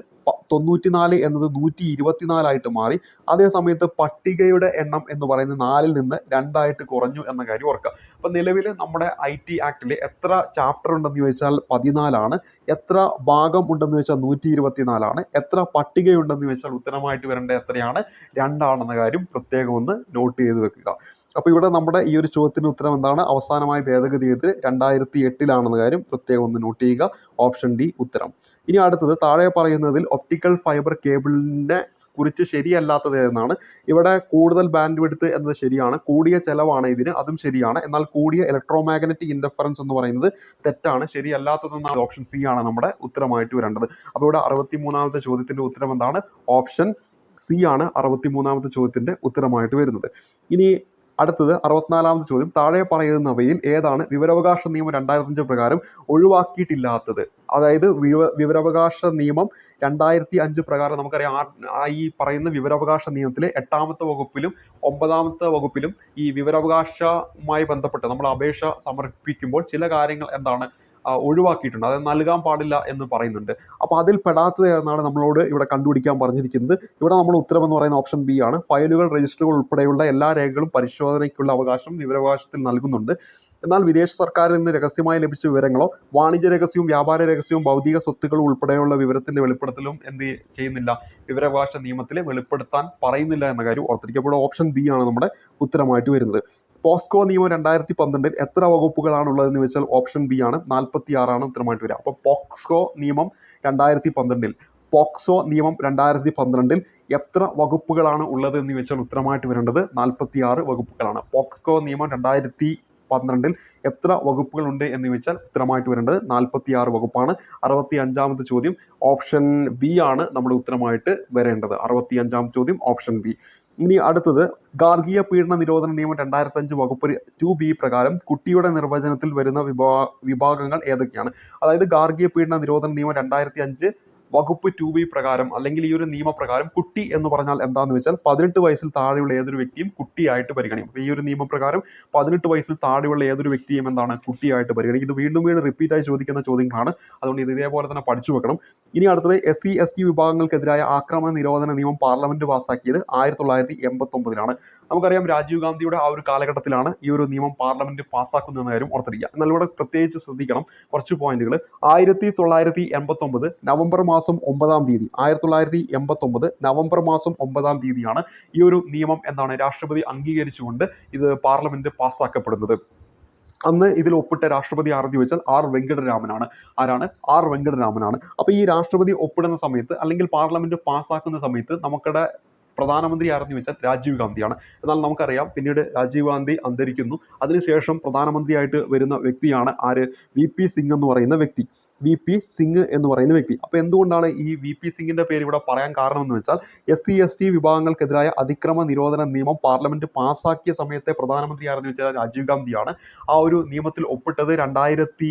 തൊണ്ണൂറ്റിനാല് എന്നത് നൂറ്റി ഇരുപത്തിനാലായിട്ട് മാറി. അതേ സമയത്ത് പട്ടികയുടെ എണ്ണം എന്ന് പറയുന്ന നാലിൽ നിന്ന് രണ്ടായിട്ട് കുറഞ്ഞു എന്ന കാര്യം ഓർക്കുക. അപ്പം നിലവിൽ നമ്മുടെ ഐ ടി ആക്ടിൽ എത്ര ചാപ്റ്റർ ഉണ്ടെന്ന് ചോദിച്ചാൽ പതിനാലാണ്. എത്ര ഭാഗം ഉണ്ടെന്ന് ചോദിച്ചാൽ നൂറ്റി ഇരുപത്തിനാലാണ് എത്ര പട്ടികയുണ്ടെന്ന് ചോദിച്ചാൽ ഉത്തരമായിട്ട് വരേണ്ടത് എത്രയാണ്? രണ്ടാണെന്ന കാര്യം പ്രത്യേകം ഒന്ന് നോട്ട് ചെയ്ത് വെക്കുക. അപ്പോൾ ഇവിടെ നമ്മുടെ ഈ ഒരു ചോദ്യത്തിന് ഉത്തരം എന്താണ്? അവസാനമായി ഭേദഗതി ചെയ്ത് രണ്ടായിരത്തി എട്ടിലാണെന്ന കാര്യം പ്രത്യേകം ഒന്ന് നോട്ട് ചെയ്യുക. ഓപ്ഷൻ ഡി ഉത്തരം. ഇനി അടുത്തത് താഴെ പറയുന്നതിൽ ഒപ്റ്റിക്കൽ ഫൈബർ കേബിളിനെ കുറിച്ച് ശരിയല്ലാത്തത് എന്നാണ് ഇവിടെ കൂടുതൽ ബാൻഡ് വിഡ്ത്ത് എന്നത് ശരിയാണ്. കൂടിയ ചെലവാണ് ഇതിന് അതും ശരിയാണ്. എന്നാൽ കൂടിയ ഇലക്ട്രോ മാഗ്നറ്റിക് ഇൻഡഫറൻസ് എന്ന് പറയുന്നത് തെറ്റാണ് ശരിയല്ലാത്തതെന്നാണ് ഓപ്ഷൻ സി ആണ് നമ്മുടെ ഉത്തരമായിട്ട് വരേണ്ടത്. അപ്പോൾ ഇവിടെ അറുപത്തി മൂന്നാമത്തെ ചോദ്യത്തിന്റെ ഉത്തരം എന്താണ്? ഓപ്ഷൻ സി ആണ് അറുപത്തി മൂന്നാമത്തെ ചോദ്യത്തിന്റെ ഉത്തരമായിട്ട് വരുന്നത്. ഇനി അടുത്തത് അറുപത്തിനാലാമത്തെ ചോദ്യം. താഴെ പറയുന്നവയിൽ ഏതാണ് വിവരാവകാശ നിയമം രണ്ടായിരത്തഞ്ച് പ്രകാരം ഒഴിവാക്കിയിട്ടില്ലാത്തത്? അതായത് വിവ വിവരാവകാശ നിയമം രണ്ടായിരത്തി അഞ്ച് പ്രകാരം നമുക്കറിയാം. ഈ പറയുന്ന വിവരാവകാശ നിയമത്തിലെ എട്ടാമത്തെ വകുപ്പിലും ഒമ്പതാമത്തെ വകുപ്പിലും ഈ വിവരാവകാശവുമായി ബന്ധപ്പെട്ട് നമ്മൾ അപേക്ഷ സമർപ്പിക്കുമ്പോൾ ചില കാര്യങ്ങൾ എന്താണ്? ഒഴിവാക്കിയിട്ടുണ്ട്. അത് നൽകാൻ പാടില്ല എന്ന് പറയുന്നുണ്ട്. അപ്പോൾ അതിൽ പെടാത്തത് നമ്മളോട് ഇവിടെ കണ്ടുപിടിക്കാൻ പറഞ്ഞിരിക്കുന്നത്. ഇവിടെ നമ്മൾ ഉത്തരം എന്ന് പറയുന്ന ഓപ്ഷൻ ബി ആണ്. ഫയലുകൾ രജിസ്റ്ററുകൾ ഉൾപ്പെടെയുള്ള എല്ലാ രേഖകളും പരിശോധനയ്ക്കുള്ള അവകാശം വിവരാവകാശത്തിൽ നൽകുന്നുണ്ട്. എന്നാൽ വിദേശ സർക്കാരിൽ നിന്ന് രഹസ്യമായി ലഭിച്ച വിവരങ്ങളോ വാണിജ്യ രഹസ്യവും വ്യാപാര രഹസ്യവും ഭൗതിക സ്വത്തുക്കൾ ഉൾപ്പെടെയുള്ള വിവരത്തിന്റെ വെളിപ്പെടുത്തലും എന്ത് ചെയ്യുന്നില്ല. വിവരാവകാശ നിയമത്തിലെ വെളിപ്പെടുത്താൻ പറയുന്നില്ല എന്ന കാര്യം ഓർത്തിരിക്കുക. അപ്പോൾ ഓപ്ഷൻ ബി ആണ് നമ്മുടെ ഉത്തരമായിട്ട് വരുന്നത്. പോസ്കോ നിയമം രണ്ടായിരത്തി പന്ത്രണ്ടിൽ എത്ര വകുപ്പുകളാണ് ഉള്ളതെന്ന് വെച്ചാൽ ഓപ്ഷൻ ബി ആണ്. നാൽപ്പത്തി ആറാണ് ഉത്തരമായിട്ട് വരിക. അപ്പോൾ പോക്സോ നിയമം രണ്ടായിരത്തി പന്ത്രണ്ടിൽ പോക്സോ നിയമം രണ്ടായിരത്തി പന്ത്രണ്ടിൽ എത്ര വകുപ്പുകളാണ് ഉള്ളത് എന്ന് വെച്ചാൽ ഉത്തരമായിട്ട് വരേണ്ടത് നാൽപ്പത്തി ആറ് വകുപ്പുകളാണ്. പോക്സോ നിയമം രണ്ടായിരത്തി പന്ത്രണ്ടിൽ എത്ര വകുപ്പുകളുണ്ട് എന്ന് വെച്ചാൽ ഉത്തരമായിട്ട് വരേണ്ടത് നാൽപ്പത്തി ആറ് വകുപ്പാണ്. അറുപത്തി അഞ്ചാമത്തെ ചോദ്യം ഓപ്ഷൻ ബി ആണ് നമ്മുടെ ഉത്തരമായിട്ട് വരേണ്ടത്. അറുപത്തി അഞ്ചാമത്തെ ചോദ്യം ഓപ്ഷൻ ബി ഇനി അടുത്തത് ഗാർഹിക പീഡന നിരോധന നിയമം രണ്ടായിരത്തി അഞ്ച് വകുപ്പ് ടു ബി പ്രകാരം കുട്ടിയുടെ നിർവചനത്തിൽ വരുന്ന വിഭാ വിഭാഗങ്ങൾ ഏതൊക്കെയാണ്? അതായത് ഗാർഹിക പീഡന നിരോധന നിയമം രണ്ടായിരത്തി അഞ്ച് വകുപ്പ് ടു ബി പ്രകാരം അല്ലെങ്കിൽ ഈ ഒരു നിയമപ്രകാരം കുട്ടി എന്ന് പറഞ്ഞാൽ എന്താന്ന് വെച്ചാൽ പതിനെട്ട് വയസ്സിൽ താഴെയുള്ള ഏതൊരു വ്യക്തിയും കുട്ടിയായിട്ട് പരിഗണിക്കും. അപ്പോൾ ഈ ഒരു നിയമപ്രകാരം പതിനെട്ട് വയസ്സിൽ താഴെയുള്ള ഏതൊരു വ്യക്തിയും എന്താണ് കുട്ടിയായിട്ട് പരിഗണിക്കും. ഇത് വീണ്ടും വീണ്ടും റിപ്പീറ്റ് ആയി ചോദിക്കുന്ന ചോദ്യങ്ങളാണ്. അതുകൊണ്ട് ഇത് ഇതേപോലെ തന്നെ പഠിച്ചു വെക്കണം. ഇനി അടുത്തത് എസ് സി എസ് ടി വിഭാഗങ്ങൾക്കെതിരായ ആക്രമണ നിരോധന നിയമം പാർലമെന്റ് പാസ്സാക്കിയത് ആയിരത്തി തൊള്ളായിരത്തി എൺപത്തൊമ്പതിലാണ് നമുക്കറിയാം രാജീവ് ഗാന്ധിയുടെ ആ ഒരു കാലഘട്ടത്തിലാണ് ഈ ഒരു നിയമം പാർലമെന്റ് പാസ്സാക്കുന്നത് എന്ന കാര്യം ഓർത്തിരിക്കുക. എന്നാൽ ഇവിടെ പ്രത്യേകിച്ച് ശ്രദ്ധിക്കണം കുറച്ച് പോയിന്റുകൾ ആയിരത്തി തൊള്ളായിരത്തി എൺപത്തൊമ്പത് നവംബർ ഒമ്പതാം തീയതി ആയിരത്തി തൊള്ളായിരത്തി എൺപത്തൊമ്പത് നവംബർ മാസം ഒമ്പതാം തീയതിയാണ് ഈ ഒരു നിയമം എന്താണ് രാഷ്ട്രപതി അംഗീകരിച്ചുകൊണ്ട് ഇത് പാർലമെന്റ് പാസ്സാക്കപ്പെടുന്നത്. അന്ന് ഇതിൽ ഒപ്പിട്ട രാഷ്ട്രപതി ആരെന്ന് ചോദിച്ചാൽ ആർ വെങ്കടരാമനാണ്. ആരാണ്? ആർ വെങ്കടരാമനാണ്. അപ്പോൾ ഈ രാഷ്ട്രപതി ഒപ്പിടുന്ന സമയത്ത് അല്ലെങ്കിൽ പാർലമെന്റ് പാസ്സാക്കുന്ന സമയത്ത് നമുക്കിടെ പ്രധാനമന്ത്രി ആരെന്ന് വെച്ചാൽ രാജീവ് ഗാന്ധിയാണ്. എന്നാൽ നമുക്കറിയാം പിന്നീട് രാജീവ് ഗാന്ധി അന്തരിക്കുന്നു. അതിനുശേഷം പ്രധാനമന്ത്രിയായിട്ട് വരുന്ന വ്യക്തിയാണ് ആര്? വി പി സിംഗ് എന്ന് പറയുന്ന വ്യക്തി. വി പി സിംഗ് എന്ന് പറയുന്ന വ്യക്തി. അപ്പോൾ എന്തുകൊണ്ടാണ് ഈ വി പി സിംഗിന്റെ പേര് ഇവിടെ പറയാൻ കാരണം എന്ന് വെച്ചാൽ എസ് സി എസ് ടി വിഭാഗങ്ങൾക്കെതിരായ അതിക്രമ നിരോധന നിയമം പാർലമെന്റ് പാസ്സാക്കിയ സമയത്തെ പ്രധാനമന്ത്രി ആരെന്ന് വെച്ചാൽ രാജീവ് ഗാന്ധിയാണ് ആ ഒരു നിയമത്തിൽ ഒപ്പിട്ടത് രണ്ടായിരത്തി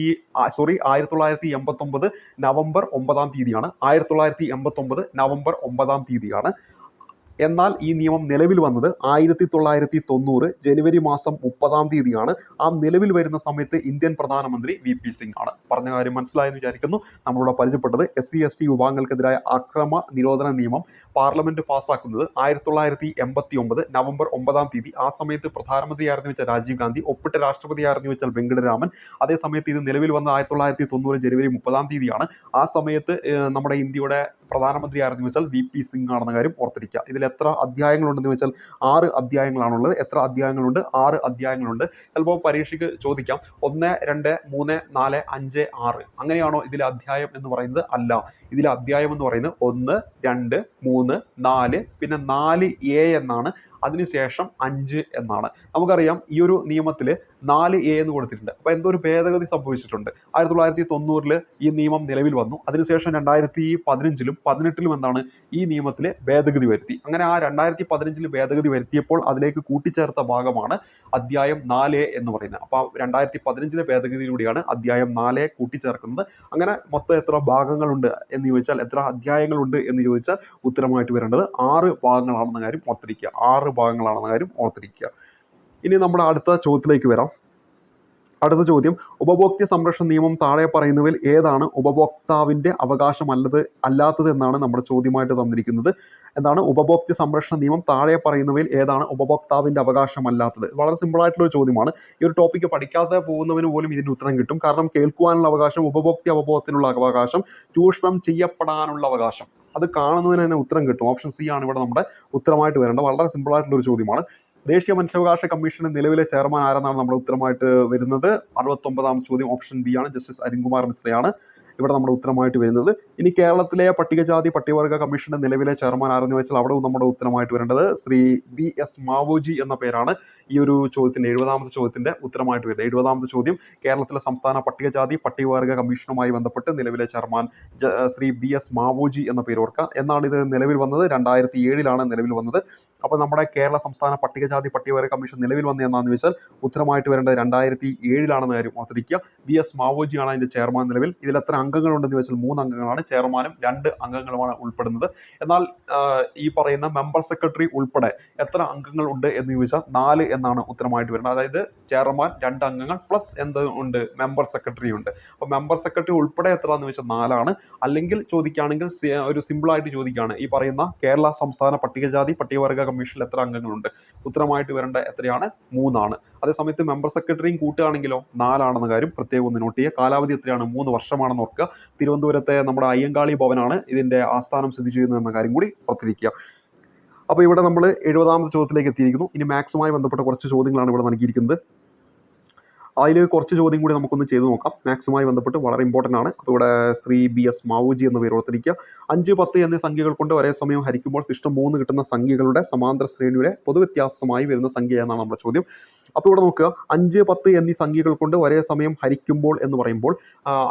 സോറി ആയിരത്തി തൊള്ളായിരത്തി എൺപത്തൊമ്പത് നവംബർ ഒമ്പതാം തീയതിയാണ്. ആയിരത്തി തൊള്ളായിരത്തി എൺപത്തൊമ്പത് നവംബർ ഒമ്പതാം തീയതിയാണ്. എന്നാൽ ഈ നിയമം നിലവിൽ വന്നത് ആയിരത്തി തൊള്ളായിരത്തി തൊണ്ണൂറ് ജനുവരി മാസം മുപ്പതാം തീയതിയാണ്. ആ നിലവിൽ വരുന്ന സമയത്ത് ഇന്ത്യൻ പ്രധാനമന്ത്രി വി പി സിംഗ് ആണ്. പറഞ്ഞ കാര്യം മനസ്സിലായെന്ന് വിചാരിക്കുന്നു. നമ്മളിവിടെ പരിചയപ്പെട്ടത് എസ് സി എസ് ടി വിഭാഗങ്ങൾക്കെതിരായ അക്രമ നിരോധന നിയമം പാർലമെന്റ് പാസ്സാക്കുന്നത് ആയിരത്തി തൊള്ളായിരത്തി എൺപത്തി ഒമ്പത് നവംബർ ഒമ്പതാം തീയതി. ആ സമയത്ത് പ്രധാനമന്ത്രിയായിരുന്നു വെച്ചാൽ രാജീവ് ഗാന്ധി ഒപ്പിട്ട രാഷ്ട്രപതിയായിരുന്നു വെച്ചാൽ വെങ്കടരാമൻ. അതേ സമയത്ത് ഇത് നിലവിൽ വന്ന ആയിരത്തി തൊള്ളായിരത്തി തൊണ്ണൂറ് ജനുവരി മുപ്പതാം തീയതിയാണ്. ആ സമയത്ത് നമ്മുടെ ഇന്ത്യയുടെ പ്രധാനമന്ത്രി ആരെന്ന് വെച്ചാൽ വി പി സിംഗ് ആണെന്ന കാര്യം ഓർത്തിരിക്കുക. ഇതിൽ എത്ര അധ്യായങ്ങളുണ്ടെന്ന് വെച്ചാൽ ആറ് അധ്യായങ്ങളാണുള്ളത്. എത്ര അധ്യായങ്ങളുണ്ട്? ആറ് അധ്യായങ്ങളുണ്ട്. ചിലപ്പോൾ പരീക്ഷയ്ക്ക് ചോദിക്കാം. ഒന്ന് രണ്ട് മൂന്ന് നാല് അഞ്ച് ആറ്. അങ്ങനെയാണോ ഇതിലെ അധ്യായം എന്ന് പറയുന്നത്? അല്ല. ഇതിലെ അധ്യായം എന്ന് പറയുന്നത് ഒന്ന് രണ്ട് മൂന്ന് നാല് പിന്നെ നാല് എ എന്നാണ് അതിനുശേഷം അഞ്ച് എന്നാണ്. നമുക്കറിയാം ഈ ഒരു നിയമത്തിൽ നാല് എ എന്ന് കൊടുത്തിട്ടുണ്ട്. അപ്പോൾ എന്തോ ഒരു ഭേദഗതി സംഭവിച്ചിട്ടുണ്ട്? ആയിരത്തി തൊള്ളായിരത്തി തൊണ്ണൂറിൽ ഈ നിയമം നിലവിൽ വന്നു. അതിനുശേഷം രണ്ടായിരത്തി പതിനഞ്ചിലും പതിനെട്ടിലും എന്താണ് ഈ നിയമത്തിൽ ഭേദഗതി വരുത്തി. അങ്ങനെ ആ രണ്ടായിരത്തി പതിനഞ്ചിൽ ഭേദഗതി വരുത്തിയപ്പോൾ അതിലേക്ക് കൂട്ടിച്ചേർത്ത ഭാഗമാണ് അധ്യായം നാല് എന്ന് പറയുന്നത്. അപ്പോൾ രണ്ടായിരത്തി പതിനഞ്ചിലെ ഭേദഗതിയിലൂടെയാണ് അധ്യായം നാല് കൂട്ടിച്ചേർക്കുന്നത്. അങ്ങനെ മൊത്തം എത്ര ഭാഗങ്ങളുണ്ട് എന്ന് ചോദിച്ചാൽ എത്ര അധ്യായങ്ങളുണ്ട് എന്ന് ചോദിച്ചാൽ ഉത്തരമായിട്ട് വരേണ്ടത് ആറ് ഭാഗങ്ങളാണെന്ന കാര്യം ഓർത്തിരിക്കുക. ആറ് ഭാഗങ്ങളാണെന്ന കാര്യം ഓർത്തിരിക്കുക. ഇനി നമ്മുടെ അടുത്ത ചോദ്യത്തിലേക്ക് വരാം. അടുത്ത ചോദ്യം ഉപഭോക്തൃ സംരക്ഷണ നിയമം താഴെ പറയുന്നവയിൽ ഏതാണ് ഉപഭോക്താവിന്റെ അവകാശമല്ലത് അല്ലാത്തത് എന്നാണ് നമ്മുടെ ചോദ്യമായിട്ട് തന്നിരിക്കുന്നത്. എന്താണ് ഉപഭോക്തൃ സംരക്ഷണ നിയമം താഴെ പറയുന്നവയിൽ ഏതാണ് ഉപഭോക്താവിന്റെ അവകാശമല്ലാത്തത്? വളരെ സിമ്പിൾ ആയിട്ടുള്ള ഒരു ചോദ്യമാണ്. ഈ ഒരു ടോപ്പിക്ക് പഠിക്കാതെ പോകുന്നവന് പോലും ഇതിന്റെ ഉത്തരം കിട്ടും. കാരണം കേൾക്കുവാനുള്ള അവകാശം ഉപഭോക്തൃ അവബോധത്തിനുള്ള അവകാശം ചൂഷണം ചെയ്യപ്പെടാനുള്ള അവകാശം. അത് കാണുന്നതിന് തന്നെ ഉത്തരം കിട്ടും. ഓപ്ഷൻ സി ആണ് ഇവിടെ നമ്മുടെ ഉത്തരമായിട്ട് വരേണ്ടത്. വളരെ സിമ്പിൾ ആയിട്ടുള്ള ഒരു ചോദ്യമാണ്. ദേശീയ മനുഷ്യാവകാശ കമ്മീഷന്റെ നിലവിലെ ചെയർമാൻ ആരെന്നാണ് നമ്മുടെ ഉത്തരമായിട്ട് വരുന്നത്? അറുപത്തൊമ്പതാം ചോദ്യം ഓപ്ഷൻ ബി ആണ്. ജസ്റ്റിസ് അരുൺകുമാർ മിശ്രയാണ്. ഇവിടെ നമ്മുടെ ഉത്തരമായിട്ട് വരുന്നത്. ഇനി കേരളത്തിലെ പട്ടികജാതി പട്ടികവർഗ കമ്മീഷന്റെ നിലവിലെ ചെയർമാൻ ആരെന്ന് വെച്ചാൽ അവിടെ നമ്മുടെ ഉത്തരമായിട്ട് വരേണ്ടത് ശ്രീ വി എസ് മാവോജി എന്ന പേരാണ്. ഈ ഒരു ചോദ്യത്തിന്റെ എഴുപതാമത്തെ ചോദ്യത്തിന്റെ ഉത്തരമായിട്ട് വരുന്നത്. എഴുപതാമത്തെ ചോദ്യം കേരളത്തിലെ സംസ്ഥാന പട്ടികജാതി പട്ടികവർഗ കമ്മീഷനുമായി ബന്ധപ്പെട്ട് നിലവിലെ chairman Shri B S Mavoji എന്ന പേര് എന്നാണ് ഇത് നിലവിൽ വന്നത്. രണ്ടായിരത്തി ഏഴിലാണ് നിലവിൽ വന്നത്. അപ്പോൾ നമ്മുടെ കേരള സംസ്ഥാന പട്ടികജാതി പട്ടികവർഗ കമ്മീഷൻ നിലവിൽ വന്നത് എന്നാന്ന് വെച്ചാൽ ഉത്തരമായിട്ട് വരേണ്ടത് രണ്ടായിരത്തി ഏഴിലാണെന്ന് കാര്യം ഓർത്തിരിക്കുക. വി എസ് മാവോജിയാണ് അതിന്റെ ചെയർമാൻ നിലവിൽ. ഇതിൽ എത്ര അംഗങ്ങളുണ്ടെന്ന് വെച്ചാൽ മൂന്ന് അംഗങ്ങളാണ്. ചെയർമാനും രണ്ട് അംഗങ്ങളുമാണ് ഉൾപ്പെടുന്നത്. എന്നാൽ ഈ പറയുന്ന മെമ്പർ സെക്രട്ടറി ഉൾപ്പെടെ എത്ര അംഗങ്ങൾ ഉണ്ട് എന്ന് ചോദിച്ചാൽ നാല് എന്നാണ് ഉത്തരമായിട്ട് വരുന്നത്. അതായത് ചെയർമാൻ രണ്ട് അംഗങ്ങൾ പ്ലസ് എന്ത് ഉണ്ട്? മെമ്പർ സെക്രട്ടറി ഉണ്ട്. അപ്പോൾ മെമ്പർ സെക്രട്ടറി ഉൾപ്പെടെ എത്ര എന്ന് വെച്ചാൽ നാലാണ്. അല്ലെങ്കിൽ ചോദിക്കുകയാണെങ്കിൽ ഒരു സിമ്പിളായിട്ട് ചോദിക്കുകയാണ്. ഈ പറയുന്ന കേരള സംസ്ഥാന പട്ടികജാതി പട്ടികവർഗ കമ്മീഷനിൽ എത്ര അംഗങ്ങളുണ്ട്? ഉത്തരമായിട്ട് വരേണ്ട എത്രയാണ്? മൂന്നാണ്. അതേസമയത്ത് മെമ്പർ സെക്രട്ടറിയും കൂട്ടുകയാണെങ്കിലോ നാലാണെന്ന കാര്യം പ്രത്യേകം ഒന്ന് നോട്ട് ചെയ്യുക. കാലാവധി എത്രയാണ്? മൂന്ന് വർഷമാണെന്ന് ഓർക്കുക. തിരുവനന്തപുരത്തെ നമ്മുടെ അയ്യങ്കാളി ഭവനാണ് ഇതിന്റെ ആസ്ഥാനം സ്ഥിതി ചെയ്യുന്നത് എന്ന കാര്യം കൂടി ഓർത്തിരിക്കുക അപ്പോൾ ഇവിടെ നമ്മൾ എഴുപതാമത്തെ ചോദ്യത്തിലേക്ക് എത്തിയിരിക്കുന്നു. ഇനി മാത്സുമായി ബന്ധപ്പെട്ട കുറച്ച് ചോദ്യങ്ങളാണ് ഇവിടെ നൽകിയിരിക്കുന്നത്. അതിൽ കുറച്ച് ചോദ്യം കൂടി നമുക്കൊന്ന് ചെയ്തു നോക്കാം. മാത്സുമായി ബന്ധപ്പെട്ട് വളരെ ഇമ്പോർട്ടന്റ് ആണ്. അപ്പോൾ ഇവിടെ ശ്രീ ബി എസ് മാവുജി എന്ന പേര് ഓർത്തിരിക്കുക. അഞ്ച് പത്ത് എന്നീ സംഖ്യകൾ കൊണ്ട് ഒരേ സമയം ഹരിക്കുമ്പോൾ സിസ്റ്റം മൂന്ന് കിട്ടുന്ന സംഖ്യകളുടെ സമാന്തര ശ്രേണിയുടെ പൊതുവ്യത്യാസമായി വരുന്ന സംഖ്യ എന്നാണ് നമ്മുടെ ചോദ്യം. അപ്പോൾ ഇവിടെ നോക്കുക. അഞ്ച് പത്ത് എന്നീ സംഖ്യകൾ കൊണ്ട് ഒരേ സമയം ഹരിക്കുമ്പോൾ എന്ന് പറയുമ്പോൾ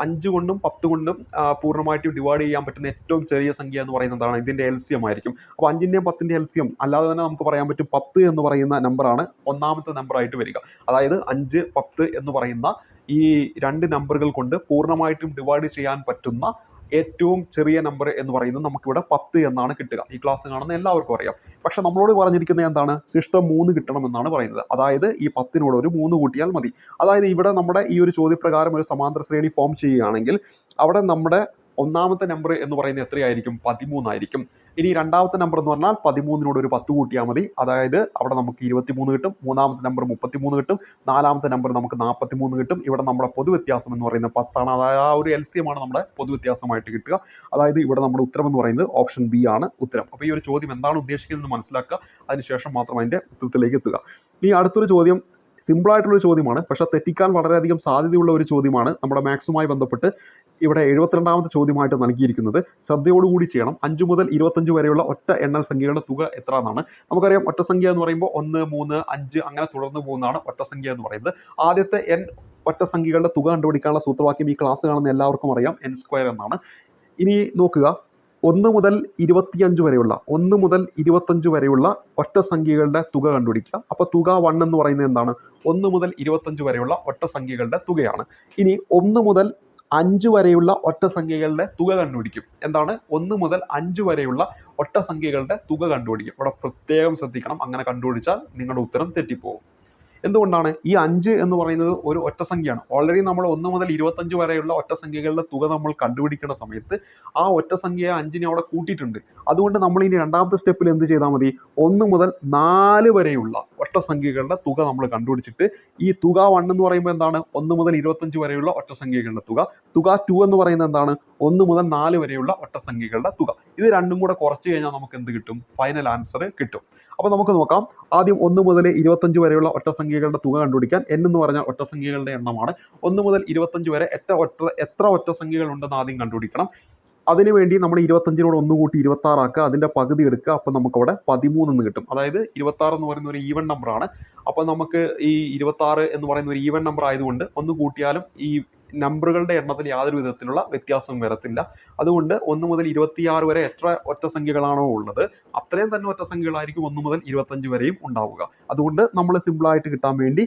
അഞ്ച് കൊണ്ടും പത്ത് കൊണ്ടും പൂർണമായിട്ടും ഡിവൈഡ് ചെയ്യാൻ പറ്റുന്ന ഏറ്റവും ചെറിയ സംഖ്യ എന്ന് പറയുന്നത് എന്താണ്? ഇതിന്റെ എൽ സി എം ആയിരിക്കും. അപ്പോൾ അഞ്ചിന്റെയും പത്തിന്റെ എൽ സി എം അല്ലാതെ തന്നെ നമുക്ക് പറയാൻ പറ്റും പത്ത് എന്ന് പറയുന്ന നമ്പറാണ് ഒന്നാമത്തെ നമ്പറായിട്ട് വരിക. അതായത് അഞ്ച് പത്ത് എന്ന് പറയുന്ന ഈ രണ്ട് നമ്പറുകൾ കൊണ്ട് പൂർണമായിട്ടും ഡിവൈഡ് ചെയ്യാൻ പറ്റുന്ന ഏറ്റവും ചെറിയ നമ്പർ എന്ന് പറയുന്നത് നമുക്കിവിടെ പത്ത് എന്നാണ് കിട്ടുക. ഈ ക്ലാസ് കാണുന്ന എല്ലാവർക്കും അറിയാം. പക്ഷെ നമ്മളോട് പറഞ്ഞിരിക്കുന്നത് എന്താണ്? ശിഷ്ടം മൂന്ന് കിട്ടണം എന്നാണ് പറയുന്നത്. അതായത് ഈ പത്തിനോട് ഒരു മൂന്ന് കൂട്ടിയാൽ മതി. അതായത് ഇവിടെ നമ്മുടെ ഈ ഒരു ചോദ്യപ്രകാരം ഒരു സമാന്തര ശ്രേണി ഫോം ചെയ്യുകയാണെങ്കിൽ അവിടെ നമ്മുടെ ഒന്നാമത്തെ നമ്പർ എന്ന് പറയുന്നത് എത്രയായിരിക്കും? പതിമൂന്നായിരിക്കും. ഇനി രണ്ടാമത്തെ നമ്പർ എന്ന് പറഞ്ഞാൽ പതിമൂന്നിനോട് ഒരു പത്ത് കൂട്ടിയാൽ മതി. അതായത് അവിടെ നമുക്ക് ഇരുപത്തിമൂന്ന് കിട്ടും മൂന്നാമത്തെ നമ്പർ മുപ്പത്തിമൂന്ന് കിട്ടും നാലാമത്തെ നമ്പർ നമുക്ക് നാൽപ്പത്തിമൂന്ന് കിട്ടും. ഇവിടെ നമ്മുടെ പൊതുവ്യത്യാസം എന്ന് പറയുന്നത് പത്താണ്. അതായത് ആ ഒരു എൽ സി എം ആണ് നമ്മുടെ പൊതുവ്യത്യാസമായിട്ട് കിട്ടുക. അതായത് ഇവിടെ നമ്മുടെ ഉത്തരം എന്ന് പറയുന്നത് ഓപ്ഷൻ ബി ആണ് ഉത്തരം. അപ്പോൾ ഈ ഒരു ചോദ്യം എന്താണ് ഉദ്ദേശിക്കുന്നത് മനസ്സിലാക്കുക. അതിനുശേഷം മാത്രം അതിന്റെ ഉത്തരത്തിലേക്ക് എത്തുക. ഇനി അടുത്തൊരു ചോദ്യം. സിമ്പിൾ ആയിട്ടുള്ള ഒരു ചോദ്യമാണ്. പക്ഷേ തെറ്റിക്കാൻ വളരെയധികം സാധ്യതയുള്ള ഒരു ചോദ്യമാണ് നമ്മുടെ മാത്സുമായി ബന്ധപ്പെട്ട് ഇവിടെ എഴുപത്തിരണ്ടാമത്തെ ചോദ്യമായിട്ട് നൽകിയിരിക്കുന്നത്. ശ്രദ്ധയോടുകൂടി ചെയ്യണം. അഞ്ച് മുതൽ ഇരുപത്തഞ്ച് വരെയുള്ള ഒറ്റ എണ്ണൽ സംഖ്യകളുടെ തുക എത്ര എന്നാണ് നമുക്കറിയാം ഒറ്റ സംഖ്യ എന്ന് പറയുമ്പോൾ ഒന്ന് മൂന്ന് അഞ്ച് അങ്ങനെ തുടർന്ന് പോകുന്നതാണ് ഒറ്റ സംഖ്യ എന്ന് പറയുന്നത്. ആദ്യത്തെ എൻ ഒറ്റ സംഖ്യകളുടെ തുക കണ്ടുപിടിക്കാനുള്ള സൂത്രവാക്യം ഈ ക്ലാസ് കാണുന്ന എല്ലാവർക്കും അറിയാം. എൻ സ്ക്വയർ എന്നാണ്. ഇനി നോക്കുക. ഒന്ന് മുതൽ ഇരുപത്തിയഞ്ച് വരെയുള്ള ഒന്ന് മുതൽ ഇരുപത്തഞ്ച് വരെയുള്ള ഒറ്റ സംഖ്യകളുടെ തുക കണ്ടുപിടിക്കുക. അപ്പോൾ തുക വൺ എന്ന് പറയുന്നത് എന്താണ്? ഒന്ന് മുതൽ ഇരുപത്തഞ്ച് വരെയുള്ള ഒറ്റ സംഖ്യകളുടെ തുകയാണ്. ഇനി ഒന്ന് മുതൽ അഞ്ച് വരെയുള്ള ഒറ്റ സംഖ്യകളുടെ തുക കണ്ടുപിടിക്കും. എന്താണ്? ഒന്ന് മുതൽ അഞ്ച് വരെയുള്ള ഒറ്റ സംഖ്യകളുടെ തുക കണ്ടുപിടിക്കും. ഇവിടെ പ്രത്യേകം ശ്രദ്ധിക്കണം. അങ്ങനെ കണ്ടുപിടിച്ചാൽ നിങ്ങളുടെ ഉത്തരം തെറ്റിപ്പോകും എന്തുകൊണ്ടാണ്? ഈ അഞ്ച് എന്ന് പറയുന്നത് ഒരു ഒറ്റ സംഖ്യയാണ്. ഓൾറെഡി നമ്മൾ ഒന്ന് മുതൽ ഇരുപത്തഞ്ച് വരെയുള്ള ഒറ്റ സംഖ്യകളുടെ തുക നമ്മൾ കണ്ടുപിടിക്കുന്ന സമയത്ത് ആ ഒറ്റ സംഖ്യയെ അഞ്ചിനെ അവിടെ കൂട്ടിയിട്ടുണ്ട്. അതുകൊണ്ട് നമ്മൾ ഇനി രണ്ടാമത്തെ സ്റ്റെപ്പിൽ എന്ത് ചെയ്താൽ മതി? ഒന്ന് മുതൽ നാല് വരെയുള്ള ഒറ്റ സംഖ്യകളുടെ തുക നമ്മൾ കണ്ടുപിടിച്ചിട്ട് ഈ തുക വൺ എന്ന് പറയുമ്പോൾ എന്താണ്? ഒന്ന് മുതൽ ഇരുപത്തഞ്ച് വരെയുള്ള ഒറ്റ സംഖ്യകളുടെ തുക. തുക ടു എന്ന് പറയുന്നത് എന്താണ്? ഒന്ന് മുതൽ നാല് വരെയുള്ള ഒറ്റ സംഖ്യകളുടെ തുക. ഇത് രണ്ടും കൂടെ കുറച്ച് കഴിഞ്ഞാൽ നമുക്ക് എന്ത് കിട്ടും? ഫൈനൽ ആൻസർ കിട്ടും. അപ്പോൾ നമുക്ക് നോക്കാം. ആദ്യം ഒന്ന് മുതൽ ഇരുപത്തഞ്ച് വരെയുള്ള ഒറ്റ സംഖ്യകളുടെ തുക കണ്ടുപിടിക്കാൻ n എന്ന് പറഞ്ഞാൽ ഒറ്റ സംഖ്യകളുടെ എണ്ണമാണ്. ഒന്ന് മുതൽ ഇരുപത്തഞ്ച് വരെ എത്ര ഒറ്റ എത്ര ഒറ്റ സംഖ്യകൾ ഉണ്ടെന്ന് ആദ്യം കണ്ടുപിടിക്കണം. അതിനുവേണ്ടി നമ്മൾ ഇരുപത്തഞ്ചിനോട് ഒന്ന് കൂട്ടി ഇരുപത്താറാക്കുക അതിന്റെ പകുതി എടുക്കുക. അപ്പോൾ നമുക്കവിടെ പതിമൂന്ന് എന്ന് കിട്ടും. അതായത് ഇരുപത്താറ് എന്ന് പറയുന്ന ഒരു ഈവൻ നമ്പറാണ് അപ്പോൾ നമുക്ക് ഈ ഇരുപത്താറ് എന്ന് പറയുന്ന ഒരു ഈവൻ നമ്പർ ആയതുകൊണ്ട് ഒന്ന് കൂട്ടിയാലും ഈ നമ്പറുകളുടെ എണ്ണത്തിൽ യാതൊരു വിധത്തിലുള്ള വ്യത്യാസവും വരത്തില്ല. അതുകൊണ്ട് ഒന്ന് മുതൽ ഇരുപത്തിയാറ് വരെ എത്ര ഒറ്റ സംഖ്യകളാണോ ഉള്ളത് അത്രയും തന്നെ ഒറ്റ സംഖ്യകളായിരിക്കും ഒന്ന് മുതൽ ഇരുപത്തഞ്ച് വരെയും ഉണ്ടാവുക. അതുകൊണ്ട് നമ്മൾ സിമ്പിളായിട്ട് കിട്ടാൻ വേണ്ടി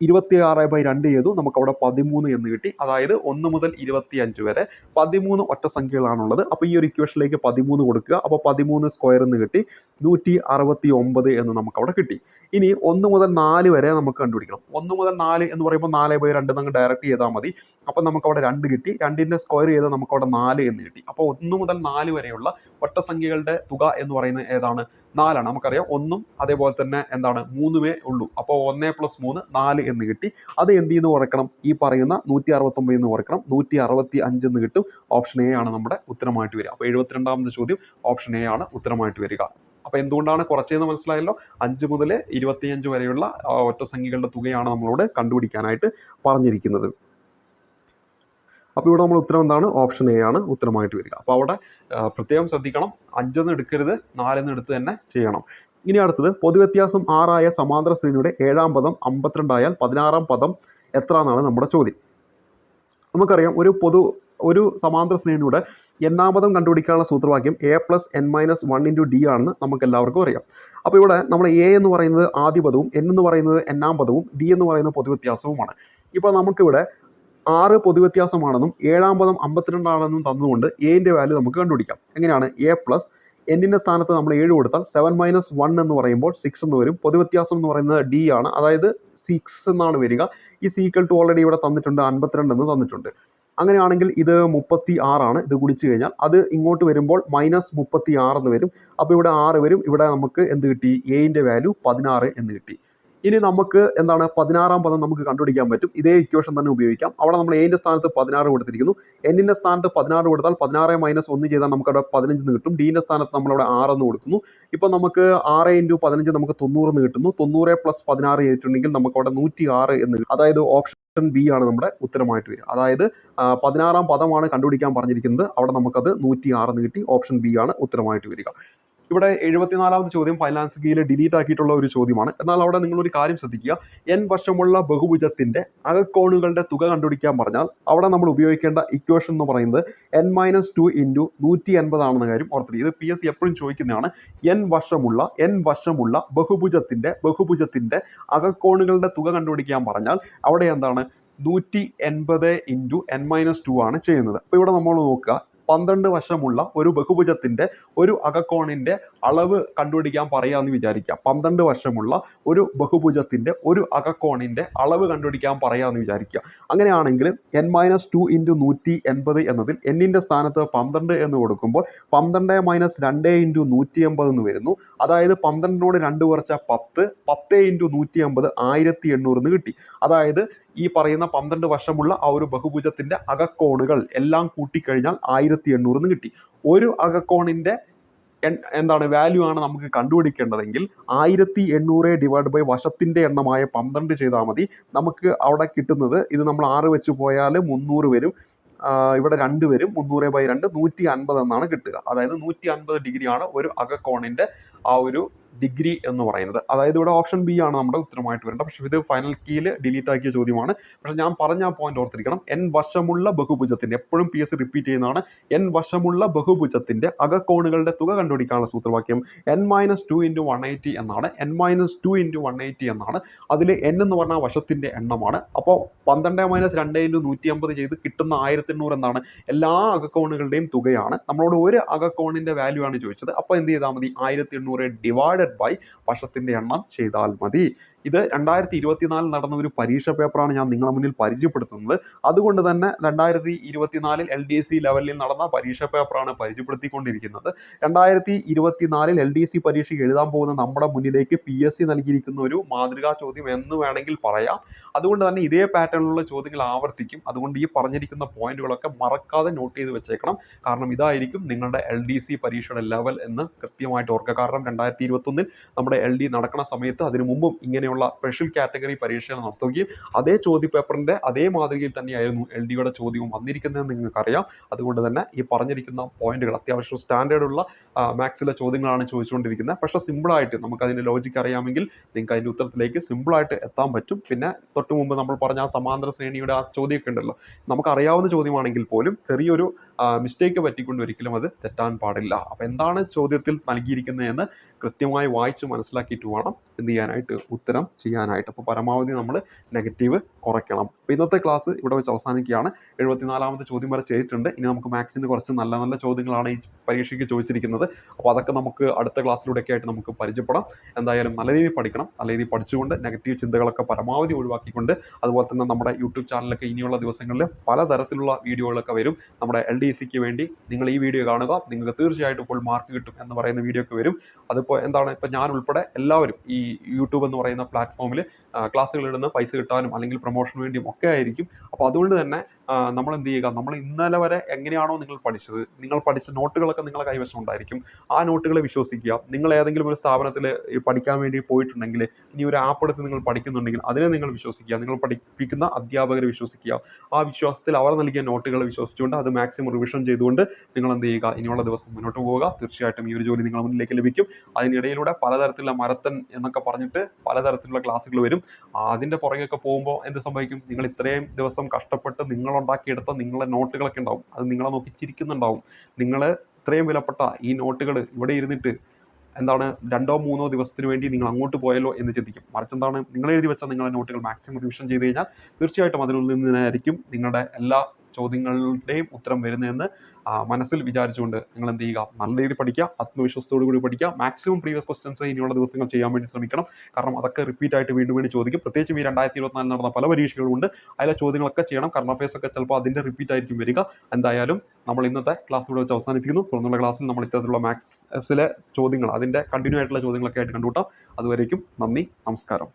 ഇരുപത്തിയാറ് ബൈ രണ്ട് ചെയ്തു നമുക്കവിടെ പതിമൂന്ന് എന്ന് കിട്ടി. അതായത് ഒന്ന് മുതൽ ഇരുപത്തിയഞ്ച് വരെ പതിമൂന്ന് ഒറ്റ സംഖ്യകളാണുള്ളത്. അപ്പോൾ ഈ ഒരു ഇക്വേഷനിലേക്ക് പതിമൂന്ന് കൊടുക്കുക. അപ്പോൾ പതിമൂന്ന് സ്ക്വയർ എന്ന് കിട്ടി. നൂറ്റി അറുപത്തി ഒമ്പത് എന്ന് നമുക്കവിടെ കിട്ടി. ഇനി ഒന്ന് മുതൽ നാല് വരെ നമുക്ക് കണ്ടുപിടിക്കണം. ഒന്ന് മുതൽ നാല് എന്ന് പറയുമ്പോൾ നാല് ബൈ രണ്ട് നമുക്ക് ഡയറക്റ്റ് ചെയ്താൽ മതി. അപ്പോൾ നമുക്കവിടെ രണ്ട് കിട്ടി. രണ്ടിന്റെ സ്ക്വയർ ചെയ്താൽ നമുക്ക് അവിടെ നാല് എന്ന് കിട്ടി. അപ്പോൾ ഒന്ന് മുതൽ നാല് വരെയുള്ള ഒറ്റ സംഖ്യകളുടെ തുക എന്ന് പറയുന്നത് ഏതാണ്? നാലാണ്. നമുക്കറിയാം ഒന്നും അതേപോലെ തന്നെ എന്താണ്? മൂന്നുമേ ഉള്ളൂ. അപ്പോൾ ഒന്ന് പ്ലസ് മൂന്ന് നാല് എന്ന് കിട്ടി. അത് എന്ത് ചെയ്യുന്നു? കുറയ്ക്കണം. ഈ പറയുന്ന നൂറ്റി അറുപത്തൊമ്പത് എന്ന് കുറയ്ക്കണം. നൂറ്റി അറുപത്തി അഞ്ച് എന്ന് കിട്ടും. ഓപ്ഷൻ എ ആണ് നമ്മുടെ ഉത്തരമായിട്ട് വരിക. അപ്പോൾ എഴുപത്തിരണ്ടാമത്തെ ചോദ്യം ഓപ്ഷൻ എ ആണ് ഉത്തരമായിട്ട് വരിക. അപ്പോൾ എന്തുകൊണ്ടാണ് കുറച്ചെന്ന് മനസ്സിലായല്ലോ? അഞ്ച് മുതൽ ഇരുപത്തിയഞ്ച് വരെയുള്ള ഒറ്റ സംഖ്യകളുടെ തുകയാണ് നമ്മളോട് കണ്ടുപിടിക്കാനായിട്ട് പറഞ്ഞിരിക്കുന്നത്. അപ്പോൾ ഇവിടെ നമ്മൾ ഉത്തരം എന്താണ്? ഓപ്ഷൻ എ ആണ് ഉത്തരമായിട്ട് വരിക. അപ്പോൾ അവിടെ പ്രത്യേകം ശ്രദ്ധിക്കണം. അഞ്ചെന്ന് എടുക്കരുത് നാലെന്ന് എടുത്ത് തന്നെ ചെയ്യണം. ഇനി അടുത്തത് പൊതുവ്യത്യാസം ആറായ സമാന്തര ശ്രേണിയുടെ ഏഴാം പദം അമ്പത്തിരണ്ടായാൽ പതിനാറാം പദം എത്ര എന്നാണ് നമ്മുടെ ചോദ്യം. നമുക്കറിയാം ഒരു പൊതു ഒരു സമാന്തര ശ്രേണിയുടെ എണ്ണാം പദം കണ്ടുപിടിക്കാനുള്ള സൂത്രവാക്യം A plus N minus one into D ആണെന്ന് നമുക്ക് എല്ലാവർക്കും അറിയാം. അപ്പോൾ ഇവിടെ നമ്മൾ എ എന്ന് പറയുന്നത് ആദ്യ പദവും എൻ എന്ന് പറയുന്നത് എണ്ണാം പദവും ഡി എന്ന് പറയുന്നത് പൊതുവ്യത്യാസവുമാണ്. ഇപ്പോൾ നമുക്കിവിടെ ആറ് പൊതുവ്യത്യാസമാണെന്നും ഏഴാം പദം അമ്പത്തിരണ്ടാണെന്നും തന്നുകൊണ്ട് എന്റെ വാല്യൂ നമുക്ക് കണ്ടുപിടിക്കാം. എങ്ങനെയാണ്? എ പ്ലസ് എന്നിന്റെ സ്ഥാനത്ത് നമ്മൾ ഏഴ് കൊടുത്താൽ സെവൻ മൈനസ് വൺ എന്ന് പറയുമ്പോൾ സിക്സ് എന്ന് വരും. പൊതുവ്യത്യാസം എന്ന് പറയുന്നത് ഡി ആണ്. അതായത് സിക്സ് എന്നാണ് വരിക. ഈ സീക്വൽ ടു ഓൾറെഡി ഇവിടെ തന്നിട്ടുണ്ട് അൻപത്തിരണ്ട് എന്ന് തന്നിട്ടുണ്ട്. അങ്ങനെയാണെങ്കിൽ ഇത് മുപ്പത്തി ആറാണ് ഇത് ഗുണിച്ച് കഴിഞ്ഞാൽ അത് ഇങ്ങോട്ട് വരുമ്പോൾ മൈനസ് മുപ്പത്തി എന്ന് വരും. അപ്പോൾ ഇവിടെ ആറ് വരും. ഇവിടെ നമുക്ക് എന്ത് കിട്ടി? എയിന്റെ വാല്യൂ പതിനാറ് എന്ന് കിട്ടി. ഇനി നമുക്ക് എന്താണ് പതിനാറാം പദം നമുക്ക് കണ്ടുപിടിക്കാൻ പറ്റും. ഇതേ ഇക്വേഷൻ തന്നെ ഉപയോഗിക്കാം. അവിടെ നമ്മൾ എയിന്റെ സ്ഥാനത്ത് പതിനാറ് കൊടുത്തിരിക്കുന്നു. എന്നിന്റെ സ്ഥാനത്ത് പതിനാറ് കൊടുത്താൽ പതിനാറ് മൈനസ് ഒന്ന് ചെയ്താൽ നമുക്ക് അവിടെ പതിനഞ്ച് എന്ന് കിട്ടും. ഡീന്റെ സ്ഥാനത്ത് നമ്മളവിടെ എന്ന് കൊടുക്കുന്നു. ഇപ്പോൾ നമുക്ക് ആറ് ഇന്റു പതിനഞ്ച് നമുക്ക് തൊണ്ണൂറ് എന്ന് കിട്ടുന്നു. തൊണ്ണൂറ് പ്ലസ് പതിനാറ് ചെയ്തിട്ടുണ്ടെങ്കിൽ നമുക്ക് അവിടെ നൂറ്റി ആറ് എന്ന്. അതായത് ഓപ്ഷൻ ബി ആണ് നമ്മുടെ ഉത്തരമായിട്ട് വരിക. അതായത് പതിനാറാം പദമാണ് കണ്ടുപിടിക്കാൻ പറഞ്ഞിരിക്കുന്നത്. അവിടെ നമുക്കത് നൂറ്റി എന്ന് കിട്ടി. ഓപ്ഷൻ ബി ആണ് ഉത്തരമായിട്ട് വരിക. ഇവിടെ എഴുപത്തിനാലാമത്തെ ചോദ്യം ഫൈനാൻസ് കീയിൽ ഡിലീറ്റ് ആക്കിയിട്ടുള്ള ഒരു ചോദ്യമാണ്. എന്നാൽ അവിടെ നിങ്ങൾ ഒരു കാര്യം ശ്രദ്ധിക്കുക. എൻ വശമുള്ള ബഹുഭുജത്തിന്റെ അകക്കോണുകളുടെ തുക കണ്ടുപിടിക്കാൻ പറഞ്ഞാൽ അവിടെ നമ്മൾ ഉപയോഗിക്കേണ്ട ഇക്വേഷൻ എന്ന് പറയുന്നത് എൻ മൈനസ് ടു ഇന്റു നൂറ്റി എൺപതാണെന്ന കാര്യം ഓർത്തിരിക്കുക. ഇത് പി എസ് എപ്പോഴും ചോദിക്കുന്നതാണ്. എൻ വശമുള്ള എൻ വശമുള്ള ബഹുഭുജത്തിന്റെ ബഹുഭുജത്തിന്റെ അകക്കോണുകളുടെ തുക കണ്ടുപിടിക്കാൻ പറഞ്ഞാൽ അവിടെ എന്താണ്? നൂറ്റി എൺപത് ഇന്റു എൻ മൈനസ് ടു ആണ് ചെയ്യുന്നത്. അപ്പോൾ ഇവിടെ നമ്മൾ നോക്കുക. പന്ത്രണ്ട് വശമുള്ള ഒരു ബഹുഭുജത്തിന്റെ ഒരു അകക്കോണിന്റെ അളവ് കണ്ടുപിടിക്കാൻ പറയാമെന്ന് വിചാരിക്കാം പന്ത്രണ്ട് വശമുള്ള ഒരു ബഹുഭുജത്തിന്റെ ഒരു അകക്കോണിന്റെ അളവ് കണ്ടുപിടിക്കാൻ പറയാമെന്ന് വിചാരിക്കുക. അങ്ങനെയാണെങ്കിൽ എൻ മൈനസ് ടു ഇന്റു നൂറ്റി എൺപത് എന്നതിൽ എന്നിന്റെ സ്ഥാനത്ത് പന്ത്രണ്ട് എന്ന് കൊടുക്കുമ്പോൾ പന്ത്രണ്ട് മൈനസ് രണ്ട് ഇന്റു നൂറ്റി എൺപത് എന്ന് വരുന്നു. അതായത് പന്ത്രണ്ടിനോട് രണ്ട് കുറച്ച പത്ത് പത്ത് ഇന്റു നൂറ്റി എൺപത് ആയിരത്തി എണ്ണൂറ് എന്ന് കിട്ടി. അതായത് ഈ പറയുന്ന പന്ത്രണ്ട് വർഷമുള്ള ആ ഒരു ബഹുഭുജത്തിന്റെ അകക്കോണുകൾ എല്ലാം കൂട്ടിക്കഴിഞ്ഞാൽ ആയിരത്തി എണ്ണൂറ് എന്ന് കിട്ടി. ഒരു അകക്കോണിന്റെ എൻ- എന്താണ് വാല്യൂ ആണ് നമുക്ക് കണ്ടുപിടിക്കേണ്ടതെങ്കിൽ ആയിരത്തി എണ്ണൂറ് ഡിവൈഡ് ബൈ വശത്തിന്റെ എണ്ണമായ പന്ത്രണ്ട് ചെയ്താൽ മതി. നമുക്ക് അവിടെ കിട്ടുന്നത് ഇത് നമ്മൾ ആറ് വെച്ച് പോയാൽ മുന്നൂറ് വരും. ഇവിടെ രണ്ട് വരും. മുന്നൂറ് ബൈ രണ്ട് നൂറ്റി അൻപത് എന്നാണ് കിട്ടുക. അതായത് നൂറ്റി അൻപത് ഡിഗ്രിയാണ് ഒരു അകക്കോണിന്റെ ആ ഒരു ഡിഗ്രി എന്ന് പറയുന്നത്. അതായത് ഇവിടെ ഓപ്ഷൻ ബി ആണ് നമ്മുടെ ഉത്തരമായിട്ട് വരേണ്ടത് പക്ഷേ ഇത് ഫൈനൽ കീയിൽ ഡിലീറ്റ് ആക്കിയ ചോദ്യമാണ്. പക്ഷേ ഞാൻ പറഞ്ഞ ആ പോയിന്റ് ഓർത്തിരിക്കണം. എൻ വശമുള്ള ബഹുഭുജത്തിന്റെ എപ്പോഴും പി എസ് റിപ്പീറ്റ് ചെയ്യുന്നതാണ്. എൻ വശമുള്ള ബഹുഭുജത്തിന്റെ അകക്കോണുകളുടെ തുക കണ്ടുപിടിക്കാനുള്ള സൂത്രവാക്യം N minus two into one eighty എന്നാണ്. N minus two into one eighty എന്നാണ്. അതിൽ എൻ എന്ന് പറഞ്ഞാൽ വശത്തിന്റെ എണ്ണമാണ്. അപ്പോൾ പന്ത്രണ്ട് മൈനസ് രണ്ട് ഇന്റു നൂറ്റി അമ്പത് ചെയ്ത് കിട്ടുന്ന ആയിരത്തി എണ്ണൂറ് എന്നാണ്. എല്ലാ അകക്കോണുകളുടെയും തുകയാണ്. നമ്മളോട് ഒരു അകക്കോണിന്റെ വാല്യൂ ആണ് ചോദിച്ചത്. അപ്പോൾ എന്ത് ചെയ്താൽ മതി? ആയിരത്തി എണ്ണൂറ് ഡിവൈഡഡ് ബൈ വശത്തിന്റെ എണ്ണം ചെയ്താൽ മതി. ഇത് രണ്ടായിരത്തി ഇരുപത്തിനാലിൽ നടന്ന ഒരു പരീക്ഷ പേപ്പറാണ് ഞാൻ നിങ്ങളുടെ മുന്നിൽ പരിചയപ്പെടുത്തുന്നത്. അതുകൊണ്ട് തന്നെ രണ്ടായിരത്തി ഇരുപത്തിനാലിൽ എൽ ഡി സി ലെവലിൽ നടന്ന പരീക്ഷ പേപ്പറാണ് പരിചയപ്പെടുത്തിക്കൊണ്ടിരിക്കുന്നത്. രണ്ടായിരത്തി ഇരുപത്തിനാലിൽ എൽ ഡി സി പരീക്ഷ എഴുതാൻ പോകുന്ന നമ്മുടെ മുന്നിലേക്ക് പി എസ് സി നൽകിയിരിക്കുന്ന ഒരു മാതൃകാ ചോദ്യം എന്ന് വേണമെങ്കിൽ പറയാം. അതുകൊണ്ട് തന്നെ ഇതേ പാറ്റേണിലുള്ള ചോദ്യങ്ങൾ ആവർത്തിക്കും. അതുകൊണ്ട് ഈ പറഞ്ഞിരിക്കുന്ന പോയിന്റുകളൊക്കെ മറക്കാതെ നോട്ട് ചെയ്ത് വെച്ചേക്കണം. കാരണം ഇതായിരിക്കും നിങ്ങളുടെ എൽ ഡി സി പരീക്ഷയുടെ ലെവൽ എന്ന് കൃത്യമായിട്ട് ഓർക്കുക. കാരണം രണ്ടായിരത്തി ഇരുപത്തൊന്നിൽ നമ്മുടെ എൽ ഡി നടക്കുന്ന സമയത്ത് അതിനു മുമ്പും ഇങ്ങനെ അങ്ങനെയുള്ള സ്പെഷ്യൽ കാറ്റഗറി പരീക്ഷകൾ നടത്തുകയും അതേ ചോദ്യപേപ്പറിന്റെ അതേ മാതൃകയിൽ തന്നെയായിരുന്നു എൽ ഡിയുടെ ചോദ്യവും വന്നിരിക്കുന്നതെന്ന് നിങ്ങൾക്കറിയാം. അതുകൊണ്ട് തന്നെ ഈ പറഞ്ഞിരിക്കുന്ന പോയിന്റുകൾ അത്യാവശ്യം സ്റ്റാൻഡേർഡുള്ള മാത്സിലെ ചോദ്യങ്ങളാണ് ചോദിച്ചുകൊണ്ടിരിക്കുന്നത്. പക്ഷേ സിമ്പിളായിട്ട് നമുക്ക് അതിന്റെ ലോജിക്ക് അറിയാമെങ്കിൽ നിങ്ങൾക്ക് അതിന്റെ ഉത്തരത്തിലേക്ക് സിമ്പിളായിട്ട് എത്താൻ പറ്റും. പിന്നെ തൊട്ട് മുമ്പ് നമ്മൾ പറഞ്ഞ ആ സമാന്തര ശ്രേണിയുടെ ആ ചോദ്യമൊക്കെ ഉണ്ടല്ലോ. നമുക്ക് അറിയാവുന്ന ചോദ്യമാണെങ്കിൽ പോലും ചെറിയൊരു മിസ്റ്റേക്ക് പറ്റിക്കൊണ്ട് ഒരിക്കലും അത് തെറ്റാൻ പാടില്ല. അപ്പോൾ എന്താണ് ചോദ്യത്തിൽ നൽകിയിരിക്കുന്നതെന്ന് കൃത്യമായി വായിച്ച് മനസ്സിലാക്കിയിട്ട് വേണം എന്ത് ചെയ്യാനായിട്ട് ഉത്തരം ചെയ്യാനായിട്ട്. അപ്പോൾ പരമാവധി നമ്മൾ നെഗറ്റീവ് കുറയ്ക്കണം. അപ്പോൾ ഇന്നത്തെ ക്ലാസ് ഇവിടെ വെച്ച് അവസാനിക്കുകയാണ്. എഴുപത്തിനാലാമത്തെ ചോദ്യം വരെ ചെയ്തിട്ടുണ്ട്. ഇനി നമുക്ക് മാത്സിന് കുറച്ച് നല്ല നല്ല ചോദ്യങ്ങളാണ് ഈ പരീക്ഷയ്ക്ക് ചോദിച്ചിരിക്കുന്നത്. അപ്പോൾ അതൊക്കെ നമുക്ക് അടുത്ത ക്ലാസ്സിലൂടെയൊക്കെ ആയിട്ട് നമുക്ക് പരിചയപ്പെടാം. എന്തായാലും നല്ല രീതിയിൽ പഠിക്കണം. നല്ല രീതിയിൽ പഠിച്ചുകൊണ്ട് നെഗറ്റീവ് ചിന്തകളൊക്കെ പരമാവധി ഒഴിവാക്കിക്കൊണ്ട് അതുപോലെ തന്നെ നമ്മുടെ യൂട്യൂബ് ചാനലൊക്കെ ഇനിയുള്ള ദിവസങ്ങളിൽ പലതരത്തിലുള്ള വീഡിയോകളൊക്കെ വരും. നമ്മുടെ എൽ ഡി സിക്ക് വേണ്ടി നിങ്ങൾ ഈ വീഡിയോ കാണുക. നിങ്ങൾക്ക് തീർച്ചയായിട്ടും ഫുൾ മാർക്ക് കിട്ടും എന്ന് പറയുന്ന വീഡിയോ ഒക്കെ വരും. അതിപ്പോൾ എന്താണ്? ഇപ്പോൾ ഞാൻ ഉൾപ്പെടെ എല്ലാവരും ഈ യൂട്യൂബ് എന്ന് പറയുന്ന പ്ലാറ്റ്ഫോമിൽ ക്ലാസ്സുകൾ ഇടുന്ന പൈസ കിട്ടാനും അല്ലെങ്കിൽ പ്രൊമോഷന് വേണ്ടിയും ഒക്കെ ആയിരിക്കും. അപ്പോൾ അതുകൊണ്ട് തന്നെ നമ്മൾ എന്ത് ചെയ്യുക? നമ്മൾ ഇന്നലെ വരെ എങ്ങനെയാണോ നിങ്ങൾ പഠിച്ചത്? നിങ്ങൾ പഠിച്ച നോട്ടുകളൊക്കെ നിങ്ങളെ കൈവശം ഉണ്ടായിരിക്കും. ആ നോട്ടുകളെ വിശ്വസിക്കുക. നിങ്ങൾ ഏതെങ്കിലും ഒരു സ്ഥാപനത്തിൽ പഠിക്കാൻ വേണ്ടി പോയിട്ടുണ്ടെങ്കിൽ ഇനി ഒരു ആപ്പ് എടുത്ത് നിങ്ങൾ പഠിക്കുന്നുണ്ടെങ്കിൽ അതിനെ നിങ്ങൾ വിശ്വസിക്കുക. നിങ്ങൾ പഠിപ്പിക്കുന്ന അധ്യാപകരെ വിശ്വസിക്കുക. ആ വിശ്വാസത്തിൽ അവർ നൽകിയ നോട്ടുകൾ വിശ്വസിച്ചുകൊണ്ട് അത് മാക്സിമം റിവിഷൻ ചെയ്തുകൊണ്ട് നിങ്ങൾ എന്ത് ചെയ്യുക? ഇനിയുള്ള ദിവസം മുന്നോട്ട് പോവുക. തീർച്ചയായിട്ടും ഈ ഒരു ജോലി നിങ്ങളുടെ മുന്നിലേക്ക് ലഭിക്കും. അതിനിടയിലൂടെ പലതരത്തിലുള്ള മരത്തൻ എന്നൊക്കെ പറഞ്ഞിട്ട് പലതരത്തിലുള്ള ക്ലാസ്സുകൾ വരും. അതിന്റെ പുറകെയൊക്കെ പോകുമ്പോൾ എന്ത് സംഭവിക്കും? നിങ്ങൾ ഇത്രയും ദിവസം കഷ്ടപ്പെട്ട് നിങ്ങളുണ്ടാക്കിയെടുത്ത നിങ്ങളുടെ നോട്ടുകളൊക്കെ ഉണ്ടാവും. അത് നിങ്ങളെ നോക്കി ചിരിക്കുന്നുണ്ടാവും. നിങ്ങൾ ഇത്രയും വിലപ്പെട്ട ഈ നോട്ടുകൾ ഇവിടെ ഇരുന്നിട്ട് എന്താണ് രണ്ടോ മൂന്നോ ദിവസത്തിന് വേണ്ടി നിങ്ങൾ അങ്ങോട്ട് പോയല്ലോ എന്ന് ചിന്തിക്കും. മറിച്ച് എന്താണ്? നിങ്ങൾ എഴുതി വെച്ച നിങ്ങളുടെ നോട്ടുകൾ മാക്സിമം റിവിഷൻ ചെയ്ത് കഴിഞ്ഞാൽ തീർച്ചയായിട്ടും അതിനുള്ളിൽ നിന്നായിരിക്കും നിങ്ങളുടെ എല്ലാ ചോദ്യങ്ങളുടെയും ഉത്തരം വരുന്നതെന്ന് മനസ്സിൽ വിചാരിച്ചുകൊണ്ട് നിങ്ങൾ എന്ത് ചെയ്യുക? നല്ല രീതിയിൽ പഠിക്കുക ആത്മവിശ്വാസത്തോടു കൂടി പഠിക്കുക മാക്സിമം പ്രീവിയസ് ക്വസ്റ്റൻസ് ഇനിയുള്ള ദിവസങ്ങൾ ചെയ്യാൻ വേണ്ടി ശ്രമിക്കണം. കാരണം അതൊക്കെ റിപ്പീറ്റ് ആയിട്ട് വീണ്ടും വീണ്ടും ചോദിക്കും. പ്രത്യേകിച്ച് ഈ രണ്ടായിരത്തി ഇരുപത്തിനാലിൽ നടന്ന പല പരീക്ഷകളുണ്ട് അതിലെ ചോദ്യങ്ങളൊക്കെ ചെയ്യണം. കറണ്ട് അഫയേഴ്സ് ഒക്കെ ചിലപ്പോൾ അതിന്റെ റിപ്പീറ്റ് ആയിരിക്കും വരിക. എന്തായാലും നമ്മൾ ഇന്നത്തെ ക്ലാസ് ഇവിടെ വെച്ച് അവസാനിപ്പിക്കുന്നു. തുടർന്നുള്ള ക്ലാസ്സിൽ നമ്മൾ ഇത്തരത്തിലുള്ള മാത്സിലെ ചോദ്യങ്ങൾ അതിന്റെ കണ്ടിന്യൂ ആയിട്ടുള്ള ചോദ്യങ്ങളൊക്കെ ആയിട്ട് കണ്ടുകൂട്ടാം അതുവരേക്കും നന്ദി നമസ്കാരം.